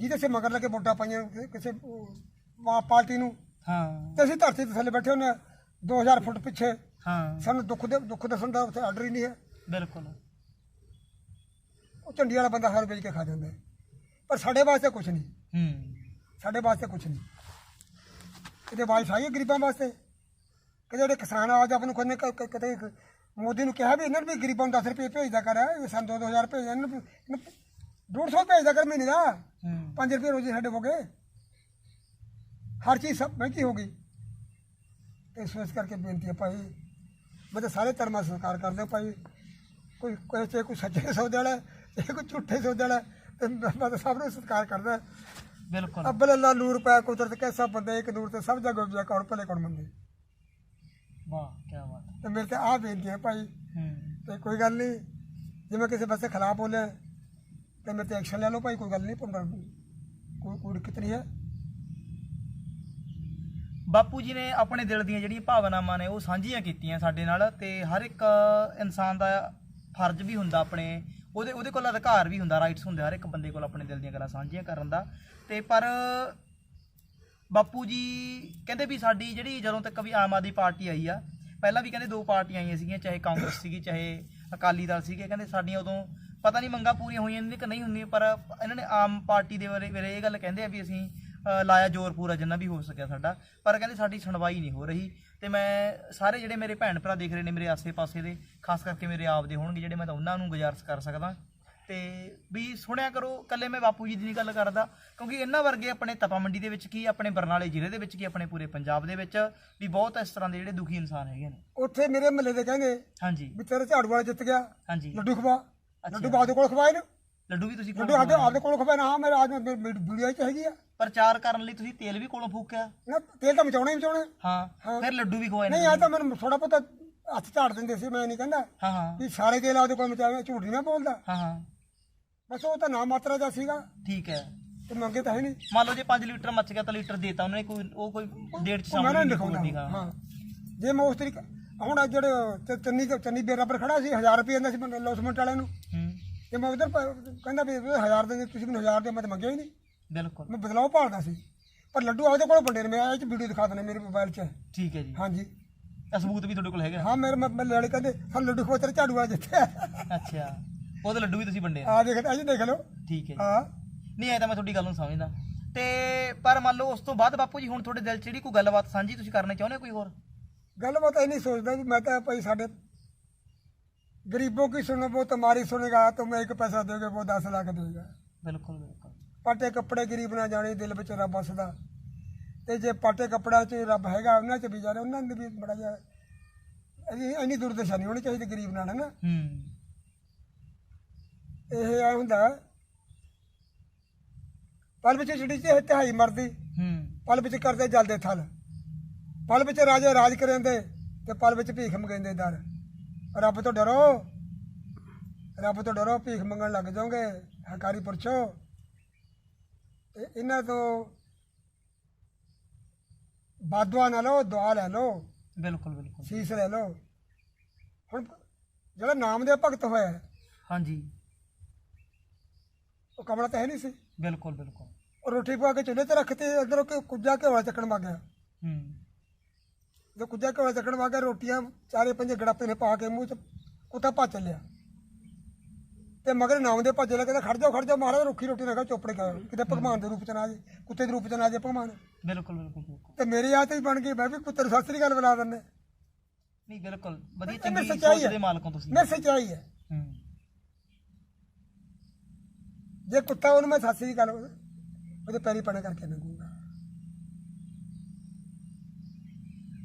Speaker 2: ਜਿਹਦੇ ਸੇ ਮਗਰ ਲੱਗੇ ਵੋਟਾਂ ਪਾਈਆਂ ਕਿ- ਕਿਸੇ ਉਹ ਪਾਰਟੀ ਨੂੰ।
Speaker 1: ਹਾਂ।
Speaker 2: ਤੇ ਅਸੀਂ ਧਰਤੀ ਤੇ ਥੱਲੇ ਬੈਠੇ ਹੁੰਦੇ ਹਾਂ 2000 ਫੁੱਟ ਪਿੱਛੇ।
Speaker 1: ਹਾਂ।
Speaker 2: ਸਾਨੂੰ ਦੁੱਖ ਦੇ ਦੁੱਖ ਦੱਸਣ ਦਾ ਉੱਥੇ ਆਰਡਰ ਹੀ ਨਹੀਂ ਹੈ।
Speaker 1: ਬਿਲਕੁਲ।
Speaker 2: ਉਹ ਝੰਡੀ ਵਾਲਾ ਬੰਦਾ ਸਾਨੂੰ ਵੇਚ ਕੇ ਖਾ ਜਾਂਦਾ ਹੈ। ਪਰ ਸਾਡੇ ਵਾਸਤੇ ਕੁਝ ਨਹੀਂ।
Speaker 1: ਹੂੰ।
Speaker 2: ਸਾਡੇ ਵਾਸਤੇ ਕੁਝ ਨਹੀਂ। ਕਿਤੇ ਵਾਈਫਾਈ ਹੈ ਗਰੀਬਾਂ ਵਾਸਤੇ? ਕਿ ਜਿਹੜੇ ਕਿਸਾਨ ਆ ਜਾ ਨੂੰ ਕਹਿੰਦੇ ਕ- ਕ- ਕਿਤੇ ਮੋਦੀ ਨੂੰ ਕਿਹਾ ਵੀ ਇਹਨਾਂ ਨੂੰ ਵੀ ਗਰੀਬਾਂ ਨੂੰ 10 ਰੁਪਏ ਭੇਜਦਾ ਕਰ ਇਹ ਸਾਨੂੰ 2 2000 ਭੇਜ ਇਹਨਾਂ ਨੂੰ 150 ਭੇਜਦਾ ਕਰ ਮਹੀਨੇ ਦਾ।
Speaker 1: ਹੂੰ।
Speaker 2: 5 ਰੁਪਏ ਰੋਜ਼ੀ ਸਾਡੇ ਹੋ ਗਏ। ਹਰ ਚੀਜ਼ ਸਭ ਮਹਿੰਗੀ ਹੋ ਗਈ। ਤੇ ਇਸ ਇਸ ਕਰਕੇ ਬੇਨਤੀ ਹੈ ਭਾਈ ਮੈਂ ਤਾਂ ਸਾਰੇ ਧਰਮਾਂ ਦਾ ਸਤਿਕਾਰ ਕਰਦਾ ਹਾਂ ਭਾਈ। ਕੋਈ ਕੋਈ ਚਾਹੇ ਕੋਈ ਸੱਚੇ ਸੌਦੇ ਵਾਲਾ ਚਾਹੇ ਕੋਈ ਝੂਠੇ ਸੌਦੇ ਵਾਲਾ ਤੇ ਮੈਂ ਤਾਂ ਸਭ ਨੂੰ ਸਤਿਕਾਰ ਕਰਦਾ
Speaker 1: ਬਿਲਕੁਲ।
Speaker 2: ਅੱਬਲ ਅੱਲਾ ਨੂਰ ਪਾਇਆ ਕੁਦਰਤ ਕੈਸਾ ਬੰਦਾ ਇੱਕ ਨੂਰ ਤੇ ਸਭ ਜਗ ਉਪਜਿਆ ਕੌਣ ਭਲੇ ਕੌਣ ਮੰਦੇ
Speaker 1: ਵਾਹ ਕੀ ਬਾਤ ਹੈ।
Speaker 2: ਤੇ ਮੇਰੇ ਤੇ ਆਹ ਬੇਨਤੀ ਹੈ ਭਾਈ
Speaker 1: ਹੂੰ।
Speaker 2: ਤੇ ਕੋਈ ਗੱਲ ਨਹੀਂ ਜੇ ਮੈਂ ਕਿਸੇ ਪਾਸੇ ਖਿਲਾਫ ਬੋਲਿਆ ਤੇ ਮੇਰੇ ਤੇ ਐਕਸ਼ਨ ਲੈ ਲਓ ਭਾਈ ਕੋਈ ਗੱਲ ਨਹੀਂ ਪਰ ਕੋਈ ਕੋਈ ਦਿੱਕਤ ਨਹੀਂ ਹੈ।
Speaker 1: ਬਾਪੂ ਜੀ ਨੇ ਆਪਣੇ ਦਿਲ ਦੀਆਂ ਜਿਹੜੀਆਂ ਭਾਵਨਾਵਾਂ ਨੇ ਉਹ ਸਾਂਝੀਆਂ ਕੀਤੀਆਂ ਸਾਡੇ ਨਾਲ ਤੇ ਹਰ ਇੱਕ ਇਨਸਾਨ ਦਾ ਫਰਜ਼ ਵੀ ਹੁੰਦਾ ਆਪਣੇ ਉਹਦੇ ਉਹਦੇ ਕੋਲ ਅਧਿਕਾਰ ਵੀ ਹੁੰਦਾ ਰਾਈਟਸ ਹੁੰਦੇ ਹਰ ਇੱਕ ਬੰਦੇ ਕੋਲ ਆਪਣੇ ਦਿਲ ਦੀਆਂ ਗੱਲਾਂ ਸਾਂਝੀਆਂ ਕਰਨ ਦਾ। ਤੇ ਪਰ ਬਾਪੂ ਜੀ ਕਹਿੰਦੇ ਵੀ ਸਾਡੀ ਜਿਹੜੀ ਜਦੋਂ ਤੱਕ ਵੀ ਆਮ ਆਦਮੀ ਪਾਰਟੀ ਆਈ ਆ, ਪਹਿਲਾਂ ਵੀ ਕਹਿੰਦੇ ਦੋ ਪਾਰਟੀਆਂ ਆਈਆਂ ਸੀਗੀਆਂ, ਚਾਹੇ ਕਾਂਗਰਸ ਸੀਗੀ, ਚਾਹੇ ਅਕਾਲੀ ਦਲ ਸੀਗੇ, ਕਹਿੰਦੇ ਸਾਡੀਆਂ ਉਦੋਂ ਪਤਾ ਨਹੀਂ ਮੰਗਾਂ ਪੂਰੀਆਂ ਹੋਈਆਂ ਨੇ ਕਿ ਨਹੀਂ ਹੁੰਦੀਆਂ, ਪਰ ਇਹਨਾਂ ਨੇ ਆਮ ਪਾਰਟੀ ਦੇ ਬਾਰੇ ਵੇਲੇ ਇਹ ਗੱਲ ਕਹਿੰਦੇ ਆ ਵੀ ਅਸੀਂ ਲਾਇਆ ਜ਼ੋਰ ਪੂਰਾ ਜਿੰਨਾ ਵੀ ਹੋ ਸਕਿਆ ਸਾਡਾ, ਪਰ ਕਹਿੰਦੇ ਸਾਡੀ ਸੁਣਵਾਈ ਨਹੀਂ ਹੋ ਰਹੀ। ਤੇ ਮੈਂ ਸਾਰੇ ਜਿਹੜੇ ਮੇਰੇ ਭੈਣ ਭਰਾ ਦੇਖ ਰਹੇ ਨੇ ਮੇਰੇ ਆਸੇ-ਪਾਸੇ ਦੇ, ਖਾਸ ਕਰਕੇ ਮੇਰੇ ਆਪ ਦੇ ਹੋਣਗੇ ਜਿਹੜੇ ਮੈਂ ਤਾਂ ਉਹਨਾਂ ਨੂੰ ਗੁਜ਼ਾਰਿਸ਼ ਕਰ ਸਕਦਾ। ਤੇ ਵੀ ਸੁਣਿਆ ਕਰੋ ਕੱਲੇ ਮੈਂ ਬਾਪੂ ਜੀ ਦੀ ਨਹੀਂ ਗੱਲ ਕਰਦਾ ਕਿਉਂਕਿ ਇਹਨਾਂ ਵਰਗੇ ਆਪਣੇ ਤਪਾ ਮੰਡੀ ਦੇ ਵਿੱਚ ਕੀ ਆਪਣੇ ਬਰਨਾਲੇ ਜ਼ਿਲ੍ਹੇ ਦੇ ਵਿੱਚ ਕੀ ਆਪਣੇ ਪੂਰੇ ਪੰਜਾਬ ਦੇ ਵਿੱਚ ਵੀ ਬਹੁਤ ਇਸ ਤਰ੍ਹਾਂ ਦੇ ਜਿਹੜੇ ਦੁਖੀ ਇਨਸਾਨ ਹੈਗੇ ਨੇ।
Speaker 2: ਉੱਥੇ ਮੇਰੇ ਮਹੱਲੇ ਦੇ ਕਹਿੰਦੇ
Speaker 1: ਹਾਂਜੀ।
Speaker 2: ਵੀ ਤੇਰੇ ਝਾੜੂ ਵਾਲਾ ਜਿੱਤ ਗਿਆ
Speaker 1: ਹਾਂਜੀ।
Speaker 2: ਲੱਡੂ ਖਵਾ। ਲੱਡੂ ਬਾਦ ਕੋਲ ਖਵਾਏ ਨਾ।
Speaker 1: ਲੱਡੂ ਵੀ ਤੁਸੀਂ
Speaker 2: ਲੱਡੂ ਆਦੇ ਆਪਦੇ ਕੋਲ ਖਵਾਏ ਨਾ ਹਾਂ ਮੇਰੇ ਆਜ ਵੀਡੀਓ ਚ ਹੈਗੀ ਆ।
Speaker 1: ਪ੍ਰਚਾਰ ਕਰਨ ਲਈ ਤੁਸੀਂ ਤੇਲ ਵੀ ਕੋਲੋਂ ਫੂਕਿਆ?
Speaker 2: ਨਾ ਤੇਲ ਤਾਂ ਮਚਾਉਣਾ ਹੀ ਮਚਾਉਣਾ
Speaker 1: ਹਾਂ। ਫਿਰ ਲੱਡੂ ਵੀ ਖਵਾਏ
Speaker 2: ਨਹੀਂ ਆ ਤਾਂ ਮੈਨੂੰ ਥੋੜਾ ਬਹੁਤਾ ਹੱਥ ਝਾੜ ਦਿੰਦੇ ਸੀ ਮੈਂ ਨਹੀਂ ਕਹਿੰਦਾ।
Speaker 1: ਹਾਂ ਹਾਂ।
Speaker 2: ਵੀ ਸਾਰੇ ਤੇਲ ਆਪਦੇ ਕੋਲ ਮਚਾਵੇ ਝੂਠ ਨਹੀਂ ਮੈਂ ਬੋਲਦਾ।
Speaker 1: ਹਾਂ ਹਾਂ।
Speaker 2: ਬਸ ਉਹ ਤਾਂ ਨਾ ਮਾਤਰਾ ਦਾ ਸੀਗਾ।
Speaker 1: ਠੀਕ ਹੈ।
Speaker 2: ਤੇ ਮੰਗੇ ਤਾਂ ਹੈ ਨਹੀਂ।
Speaker 1: ਮੰਨ ਲਓ ਜੇ 5 ਲੀਟਰ ਮੱਚ ਗਿਆ ਤਾਂ ਲੀਟਰ ਦੇਤਾ ਉਹਨੇ ਕੋਈ ਉਹ ਕੋਈ ਡੇਢ ਚ ਸ਼ਾਮ
Speaker 2: ਨਹੀਂ
Speaker 1: ਨੂੰ
Speaker 2: ਦਿਖਾਉਂਦਾ
Speaker 1: ਹਾਂ
Speaker 2: ਹਾਂ। ਜੇ ਮੈਂ ਉਸ ਤਰੀਕੇ ਹੁਣ ਆਹ ਜਿਹੜੇ ਚੰਨੀ ਚੰਨੀ ਬੇਰਾਬਰ ਖੜਾ ਸੀ 1000 ਰੁਪਏ ਦਿੰਦਾ ਸੀ ਮੈਨੂੰ ਲੋਸਮੈਂਟ ਵਾਲਿਆਂ ਨੂੰ।
Speaker 1: ਹੂੰ।
Speaker 2: ਤੇ ਮੈਂ ਉਧਰ ਕਹਿੰਦਾ ਵੀ 1000 ਦੇ ਤੁਸੀਂ ਮੈਨੂੰ 1000 ਦੇ ਮੈਂ ਤਾਂ ਮੰਗਿਆ ਹੀ ਨਹੀਂ।
Speaker 1: ਬਿਲਕੁਲ।
Speaker 2: ਮੈਂ ਬਦਲਾਅ ਭਾਲਦਾ ਸੀ। ਪਰ ਲੱਡੂ ਆਪਦੇ ਕੋਲ ਵੰਡੇ ਨੇ ਮੈਂ ਇਹ ਚ ਵੀਡੀਓ ਦਿਖਾ ਦਨੇ ਮੇਰੇ ਮੋਬਾਈਲ 'ਚ।
Speaker 1: ਠੀਕ ਹੈ ਜੀ।
Speaker 2: ਹਾਂਜੀ।
Speaker 1: ਇਹ ਸਬੂਤ ਵੀ ਤੁਹਾਡੇ ਕੋਲ ਹੈਗਾ?
Speaker 2: ਹਾਂ ਮੇਰੇ ਮੈਂ ਵਾਲੇ ਕਹਿੰਦੇ ਸਾਨੂੰ ਲੱਡੂ ਖੋ ਤੇਰੇ ਝਾੜੂ ਵਾਲਾ ਜਿੱਥੇ
Speaker 1: ਅੱਛਾ। ਉਹਦੇ ਲੱਡੂ ਵੀ ਤੁਸੀਂ ਵੰਡੇ ਆ।
Speaker 2: ਆ ਦੇਖ ਅਜੀ ਦੇਖ ਲਓ।
Speaker 1: ਠੀਕ ਹੈ ਜੀ। ਨਹੀਂ ਐ ਤਾਂ ਮੈਂ ਤੁਹਾਡੀ ਗੱਲ ਨੂੰ ਸਮਝਦਾ। ਤੇ ਪਰ ਮੰਨ ਲਓ ਉਸ ਤੋਂ ਬਾਅਦ ਬਾਪੂ ਜੀ ਹੁਣ ਤੁਹਾਡੇ ਦਿਲ 'ਚ ਜਿਹੜੀ ਕੋਈ ਗੱਲਬਾਤ ਸਾਂਝੀ ਤੁਸੀਂ ਕਰਨੀ ਚਾਹੁੰਦੇ ਹੋ ਕੋਈ ਹੋਰ?
Speaker 2: ਗੱਲਬਾਤ ਇਹ ਨਹੀਂ ਸੋਚਦਾ ਜੀ ਮੈਂ ਤਾਂ ਭਾਈ ਸਾਡੇ ਗਰੀਬੋं ਕੀ ਸੁਣੋ ਉਹ ਤੁਹਾਡੀ ਸੁਣੇਗਾ ਤੁਮੇ ਇੱਕ ਪੈਸਾ ਦੋਗੇ ਉਹ 10 ਲੱਖ ਦੇਗਾ
Speaker 1: ਬਿਲਕੁਲ ਬਿਲਕੁਲ।
Speaker 2: ਪਾਟੇ ਕੱਪੜੇ ਗਰੀਬ ਨਾ ਜਾਣੇ ਦਿਲ ਵਿੱਚ ਰੱਬ ਵਸਦਾ। ਤੇ ਜੇ ਪਾਟੇ ਕੱਪੜਾ 'ਚ ਰੱਬ ਹੈਗਾ ਉਹਨਾਂ 'ਚ ਵੀ ਜਾਣੇ ਉਹਨਾਂ ਦੇ ਵੀ ਬੜਾ ਜਿਹਾ ਇਹਦੀ ਇੰਨੀ ਦੁਰਦਸ਼ਾ ਨਹੀਂ ਹੋਣੀ ਚਾਹੀਦੀ ਗਰੀਬ ਨਾਲ ਹਨਾ
Speaker 1: ਹੂੰ।
Speaker 2: ਇਹ ਆ ਹੁੰਦਾ। ਪਲ ਵਿੱਚ ਛਿੜੀ ਤੇ ਤਿਹਾਈ ਮਰਦੀ।
Speaker 1: ਹੂੰ।
Speaker 2: ਪਲ ਵਿੱਚ ਕਰਦੇ ਜਲਦੇ ਥਲ। ਪਲ ਵਿੱਚ ਰਾਜੇ ਰਾਜ ਕਰਿੰਦੇ ਤੇ ਪਲ ਵਿੱਚ ਭੀਖ ਮੰਗਾਉਂਦੇ ਦਰ। ਰੱਬ ਤੋਂ ਡਰੋ। ਰੱਬ ਤੋਂ ਡਰੋ ਭੀਖ ਮੰਗਣ ਲੱਗ ਜਾਓਗੇ ਹਕਾਰੀ ਪੁਰਸ਼ੋ। ਤੇ ਇਹਨਾਂ ਤੋਂ ਬਾਦਵਾ ਨਾ ਲਓ ਦੁਆ ਲੈ ਲਓ।
Speaker 1: ਬਿਲਕੁਲ ਬਿਲਕੁਲ।
Speaker 2: ਸੀਸ ਲੈ ਲਓ। ਹੁਣ ਜਿਹੜਾ ਨਾਮ ਦੇ ਭਗਤ ਹੋਇਆ
Speaker 1: ਹਾਂਜੀ।
Speaker 2: ਉਹ ਕਮਲਾ ਤਾਂ ਹੈ ਨਹੀਂ ਸੀ।
Speaker 1: ਬਿਲਕੁਲ ਬਿਲਕੁਲ।
Speaker 2: ਉਹ ਰੋਟੀ ਪਾ ਕੇ ਚੁੱਲ੍ਹੇ ਤੇ ਰੱਖਤੇ ਅੰਦਰੋਂ ਕਿ ਕੁੱਜਾ ਘਿਓ ਚੱਕਣ ਲੱਗ ਗਿਆ।
Speaker 1: ਹੂੰ।
Speaker 2: ਜੋ ਕੁੱਜਾ ਘਿਓ ਚੱਕਣ ਲੱਗ ਗਿਆ ਰੋਟੀਆਂ ਚਾਰੇ ਪੰਜੇ ਗੜਾਪੇ ਨੇ ਪਾ ਕੇ ਮੂੰਹ ਚ ਕੁੱਤਾ ਭੱਜ ਚੱਲਿਆ। ਤੇ ਮਗਰ ਨਾਮ ਦੇ ਭੱਜ ਲਿਆ ਕਹਿੰਦਾ ਖੜ ਜਾਓ ਖੜ ਜਾਓ ਮਹਾਰਾਜ ਰੁੱਖੀ ਰੋਟੀ ਨਾ ਖਾ ਚੋਪੜੇ ਖਾ ਕਿਤੇ ਭਗਵਾਨ ਦੇ ਰੂਪ ਚ ਨਾ ਜੇ ਕੁੱਤੇ ਦੇ ਰੂਪ ਚ ਨਾ ਜੇ ਭਗਵਾਨ।
Speaker 1: ਬਿਲਕੁਲ ਬਿਲਕੁਲ ਬਿਲਕੁਲ।
Speaker 2: ਤੇ ਮੇਰੀ ਆਦਤ ਹੀ ਬਣ ਗਈ ਮੈਂ ਵੀ ਕੁੱਤੇ ਨੂੰ ਸਤਿ ਸ੍ਰੀ ਅਕਾਲ ਬੁਲਾ ਦਿੰਦੇ।
Speaker 1: ਨਹੀਂ ਬਿਲਕੁਲ। ਵਧੀਆ ਚੰਗੀ
Speaker 2: ਸੱਚਾਈ
Speaker 1: ਸੋਚ
Speaker 2: ਹੈ।
Speaker 1: ਦੇ ਮਾਲਕ ਹੋ ਤੁਸੀਂ।
Speaker 2: ਮੇਰੇ ਸੱਚਾਈ ਹੈ।
Speaker 1: ਹੂੰ।
Speaker 2: ਜੇ ਕੁੱਤਾ ਉਹਨੂੰ ਮੈਂ ਸਤਿ ਸ੍ਰੀ ਅਕਾਲ ਉਹਦੇ ਪੈਰੀ ਪਣੇ ਕਰਕੇ ਲੰਗੂਗਾ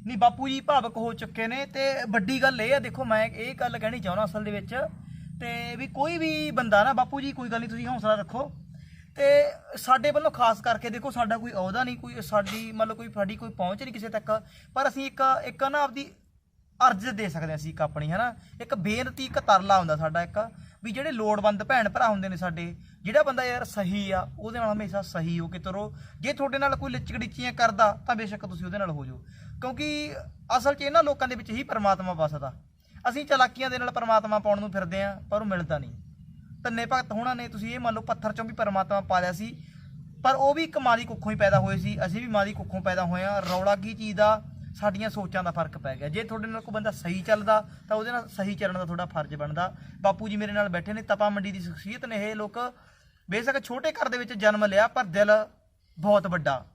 Speaker 1: ਨਹੀਂ, ਬਾਪੂ ਜੀ ਭਾਵਕ ਹੋ ਚੁੱਕੇ ਨੇ ਤੇ ਵੱਡੀ ਗੱਲ ਇਹ ਆ, ਦੇਖੋ ਮੈਂ ਇਹ ਗੱਲ ਕਹਿਣੀ ਚਾਹੁੰਦਾ ਅਸਲ ਦੇ ਵਿੱਚ ਤੇ ਵੀ ਕੋਈ ਵੀ ਬੰਦਾ ਨਾ, ਬਾਪੂ ਜੀ ਕੋਈ ਗੱਲ ਨਹੀਂ, ਤੁਸੀਂ ਹੌਸਲਾ ਰੱਖੋ। ਤੇ ਸਾਡੇ ਵੱਲੋਂ ਖਾਸ ਕਰਕੇ ਦੇਖੋ, ਸਾਡਾ ਕੋਈ ਅਹੁਦਾ ਨਹੀਂ, ਕੋਈ ਸਾਡੀ ਮਤਲਬ ਕੋਈ ਸਾਡੀ ਕੋਈ ਪਹੁੰਚ ਨਹੀਂ ਕਿਸੇ ਤੱਕ, ਪਰ ਅਸੀਂ ਇੱਕ ਇੱਕ ਨਾ ਆਪਦੀ ਅਰਜ਼ ਦੇ ਸਕਦੇ ਹਾਂ ਅਸੀਂ ਇੱਕ ਆਪਣੀ, ਹਨਾ? ਇੱਕ ਬੇਨਤੀ, ਇੱਕ ਤਰਲਾ ਹੁੰਦਾ ਸਾਡਾ ਇੱਕ। ਵੀ ਜਿਹੜੇ ਲੋੜਵੰਦ ਭੈਣ ਭਰਾ ਹੁੰਦੇ ਨੇ ਸਾਡੇ, ਜਿਹੜਾ ਬੰਦਾ ਯਾਰ ਸਹੀ ਆ, ਉਹਦੇ ਨਾਲ ਹਮੇਸ਼ਾ ਸਹੀ ਹੋ ਕੇ ਤੁਰੋ। ਜੇ ਤੁਹਾਡੇ ਨਾਲ ਕੋਈ ਲਿਚਕੜੀਚੀਆਂ ਕਰਦਾ, ਤਾਂ ਬੇਸ਼ੱਕ ਤੁਸੀਂ ਉਹਦੇ ਨਾਲ ਹੋ ਜਾਓ। ਕਿਉਂਕਿ ਅਸਲ 'ਚ ਇਹਨਾਂ ਲੋਕਾਂ ਦੇ ਵਿੱਚ ਹੀ ਪਰਮਾਤਮਾ ਵਸਦਾ। ਅਸੀਂ ਚਲਾਕੀਆਂ ਦੇ ਨਾਲ ਪਰਮਾਤਮਾ ਪਾਉਣ ਨੂੰ ਫਿਰਦੇ ਆਂ ਪਰ ਉਹ ਮਿਲਦਾ ਨਹੀਂ। ਧੰਨੇ ਭਗਤ ਹੋਣਾ ਨੇ, ਤੁਸੀਂ ਇਹ ਮੰਨ ਲਓ ਪੱਥਰ ਚੋਂ ਵੀ ਪਰਮਾਤਮਾ ਪਾ ਲਿਆ ਸੀ। ਪਰ ਉਹ ਵੀ ਇੱਕ ਮਾਲੀ ਕੁੱਖੋਂ ਹੀ ਪੈਦਾ ਹੋਏ ਸੀ, ਅਸੀਂ ਵੀ ਮਾਂ ਦੀ ਕੁੱਖੋਂ ਪੈਦਾ ਹੋਏ ਆ ਰੌਲਾ ਕੀ ਚੀਜ਼ ਦਾ? ਸਾਡੀਆਂ ਸੋਚਾਂ ਦਾ ਫ਼ਰਕ ਪੈ ਗਿਆ। ਜੇ ਤੁਹਾਡੇ ਨਾਲ ਕੋਈ ਬੰਦਾ ਸਹੀ ਚੱਲਦਾ, ਤਾਂ ਉਹਦੇ ਨਾਲ ਸਹੀ ਚੱਲਣ ਦਾ ਤੁਹਾਡਾ ਫਰਜ਼ ਬਣਦਾ। ਬਾਪੂ ਜੀ ਮੇਰੇ ਨਾਲ ਬੈਠੇ ਨੇ, ਤਪਾ ਮੰਡੀ ਦੀ ਸ਼ਖਸੀਅਤ ਨੇ ਇਹ ਲੋਕ। ਬੇਸ਼ੱਕ ਛੋਟੇ ਘਰ ਦੇ ਵਿੱਚ ਜਨਮ ਲਿਆ, ਪਰ ਦਿਲ ਬਹੁਤ ਵੱਡਾ।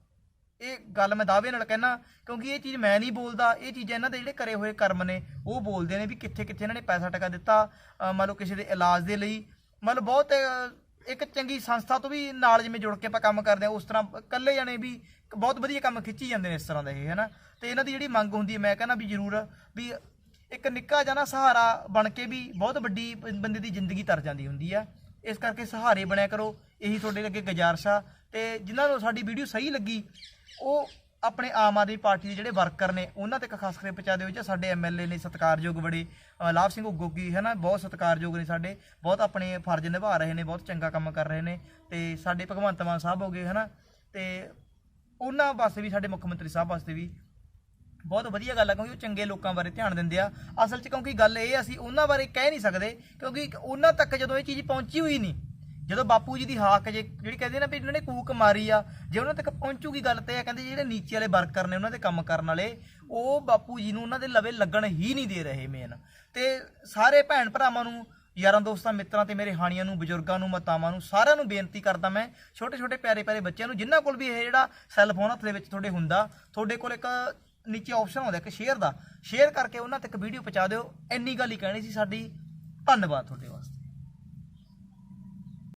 Speaker 1: ਇਹ ਗੱਲ ਮੈਂ ਦਾਅਵੇ ਨਾਲ ਕਹਿਣਾ ਕਿਉਂਕਿ ਇਹ ਚੀਜ਼ ਮੈਂ ਨਹੀਂ ਬੋਲਦਾ। ਇਹ ਚੀਜ਼ ਇਹਨਾਂ ਦੇ ਜਿਹੜੇ ਕਰੇ ਹੋਏ ਕਰਮ ਨੇ, ਉਹ ਬੋਲਦੇ ਨੇ ਵੀ ਕਿੱਥੇ ਕਿੱਥੇ ਇਹਨਾਂ ਨੇ ਪੈਸਾ ਟਕਾ ਦਿੱਤਾ, ਅਹ ਮੰਨ ਲਓ ਕਿਸੇ ਦੇ ਇਲਾਜ ਦੇ ਲਈ। ਮਤਲਬ ਬਹੁਤ ਇੱਕ ਚੰਗੀ ਸੰਸਥਾ ਤੋਂ ਵੀ ਨਾਲ ਜਿਵੇਂ ਜੁੜ ਕੇ ਆਪਾਂ ਕੰਮ ਕਰਦੇ ਆ ਉਸ ਤਰ੍ਹਾਂ ਇਕੱਲੇ ਜਾਣੇ ਵੀ ਬਹੁਤ ਵਧੀਆ ਕੰਮ ਖਿੱਚੀ ਜਾਂਦੇ ਨੇ ਇਸ ਤਰ੍ਹਾਂ ਦਾ ਇਹ, ਹੈਨਾ? ਤੇ ਇਹਨਾਂ ਦੀ ਜਿਹੜੀ ਮੰਗ ਹੁੰਦੀ ਹੈ, ਮੈਂ ਕਹਿੰਦਾ ਵੀ ਜ਼ਰੂਰ ਵੀ ਇੱਕ ਨਿੱਕਾ ਜਿਹਾ ਨਾ ਸਹਾਰਾ ਬਣ ਕੇ ਵੀ ਬਹੁਤ ਵੱਡੀ ਬ- ਬੰਦੇ ਦੀ ਜ਼ਿੰਦਗੀ ਤਰ ਜਾਂਦੀ ਹੁੰਦੀ ਆ। ਇਸ ਕਰਕੇ ਸਹਾਰੇ ਬਣਿਆ ਕਰੋ, ਇਹੀ ਤੁਹਾਡੇ ਅੱਗੇ ਗੁਜ਼ਾਰਿਸ਼ ਆ। ਤੇ ਜਿਨ੍ਹਾਂ ਨੂੰ ਸਾਡੀ ਵੀਡੀਓ ਸਹੀ ਲੱਗੀ, ਉਹ ਆਪਣੇ ਆਮ ਆਦਮੀ ਪਾਰਟੀ ਦੇ ਜਿਹੜੇ ਵਰਕਰ ਨੇ, ਉਹਨਾਂ ਤੇ ਇੱਕ ਖਾਸ ਕਰਕੇ ਪਹੁੰਚਾ ਦਿਓ ਜਾਂ। ਸਾਡੇ ਐਮਐਲਏ ਨੇ ਸਤਿਕਾਰਯੋਗ ਬੜੇ ਲਾਭ ਸਿੰਘ ਗੋਗੀ ਹੈ ਨਾ ਬਹੁਤ ਸਤਿਕਾਰਯੋਗ ਨੇ ਸਾਡੇ। ਬਹੁਤ ਆਪਣੇ ਫਰਜ਼ ਨਿਭਾ ਰਹੇ ਨੇ, ਬਹੁਤ ਚੰਗਾ ਕੰਮ ਕਰ ਰਹੇ ਨੇ। ਤੇ ਸਾਡੇ ਭਗਵੰਤ ਮਾਨ ਸਾਹਿਬ ਹੋ ਗਏ ਹੈ ਨਾ ਤੇ ਉਹਨਾਂ ਵਾਸਤੇ ਵੀ, ਸਾਡੇ ਮੁੱਖ ਮੰਤਰੀ ਸਾਹਿਬ ਵਾਸਤੇ ਵੀ ਬਹੁਤ ਵਧੀਆ ਗੱਲ ਆ, ਕਿਉਂਕਿ ਉਹ ਚੰਗੇ ਲੋਕਾਂ ਬਾਰੇ ਧਿਆਨ ਦਿੰਦੇ ਆ। ਅਸਲ 'ਚ ਕਿਉਂਕਿ ਗੱਲ ਇਹ ਅਸੀਂ ਉਹਨਾਂ ਬਾਰੇ ਕਹਿ ਨਹੀਂ ਸਕਦੇ, ਕਿਉਂਕਿ ਉਹਨਾਂ ਤੱਕ ਜਦੋਂ ਇਹ ਚੀਜ਼ ਪਹੁੰਚੀ ਹੋਈ ਨਹੀਂ ਜਦੋਂ ਬਾਪੂ ਜੀ ਦੀ ਹਾਕ ਜੇ ਜਿਹੜੀ ਕਹਿੰਦੇ ਨਾ ਵੀ ਇਹਨਾਂ ਨੇ ਕੂਕ ਮਾਰੀ ਆ, ਜੇ ਉਹਨਾਂ ਤੱਕ ਪਹੁੰਚੂਗੀ ਗੱਲ ਤੇ ਆ, ਕਹਿੰਦੇ ਜਿਹੜੇ ਨੀਚੇ ਵਾਲੇ ਵਰਕਰ ਨੇ ਉਹਨਾਂ ਦੇ ਕੰਮ ਕਰਨ ਵਾਲੇ, ਉਹ ਬਾਪੂ ਜੀ ਨੂੰ ਉਹਨਾਂ ਦੇ ਲਵੇ ਲੱਗਣ ਹੀ ਨਹੀਂ ਦੇ ਰਹੇ ਮੇਨ ਤੇ ਸਾਰੇ ਭੈਣ ਭਰਾਵਾਂ ਨੂੰ, ਯਾਰਾਂ ਦੋਸਤਾਂ ਮਿੱਤਰਾਂ ਤੇ ਮੇਰੇ ਹਾਣੀਆਂ ਨੂੰ, ਬਜ਼ੁਰਗਾਂ ਨੂੰ, ਮਾਤਾਵਾਂ ਨੂੰ, ਸਾਰਿਆਂ ਨੂੰ ਬੇਨਤੀ ਕਰਦਾ ਮੈਂ ਛੋਟੇ ਛੋਟੇ ਪਿਆਰੇ ਪਿਆਰੇ ਬੱਚਿਆਂ ਨੂੰ, ਜਿਨ੍ਹਾਂ ਕੋਲ ਵੀ ਇਹ ਜਿਹੜਾ ਸੈੱਲ ਫੋਨ ਹੱਥ ਦੇ ਵਿੱਚ ਤੁਹਾਡੇ ਹੁੰਦਾ, ਤੁਹਾਡੇ ਕੋਲ ਇੱਕ ਨੀਚੇ ਆਪਸ਼ਨ ਆਉਂਦਾ, ਇੱਕ ਸ਼ੇਅਰ ਦਾ ਸ਼ੇਅਰ ਕਰਕੇ ਉਹਨਾਂ ਤੱਕ ਵੀਡੀਓ ਪਹੁੰਚਾ ਦਿਓ। ਇੰਨੀ ਗੱਲ ਹੀ ਕਹਿਣੀ ਸੀ ਸਾਡੀ। ਧੰਨਵਾਦ ਤੁਹਾਡੇ ਵਾਸਤੇ।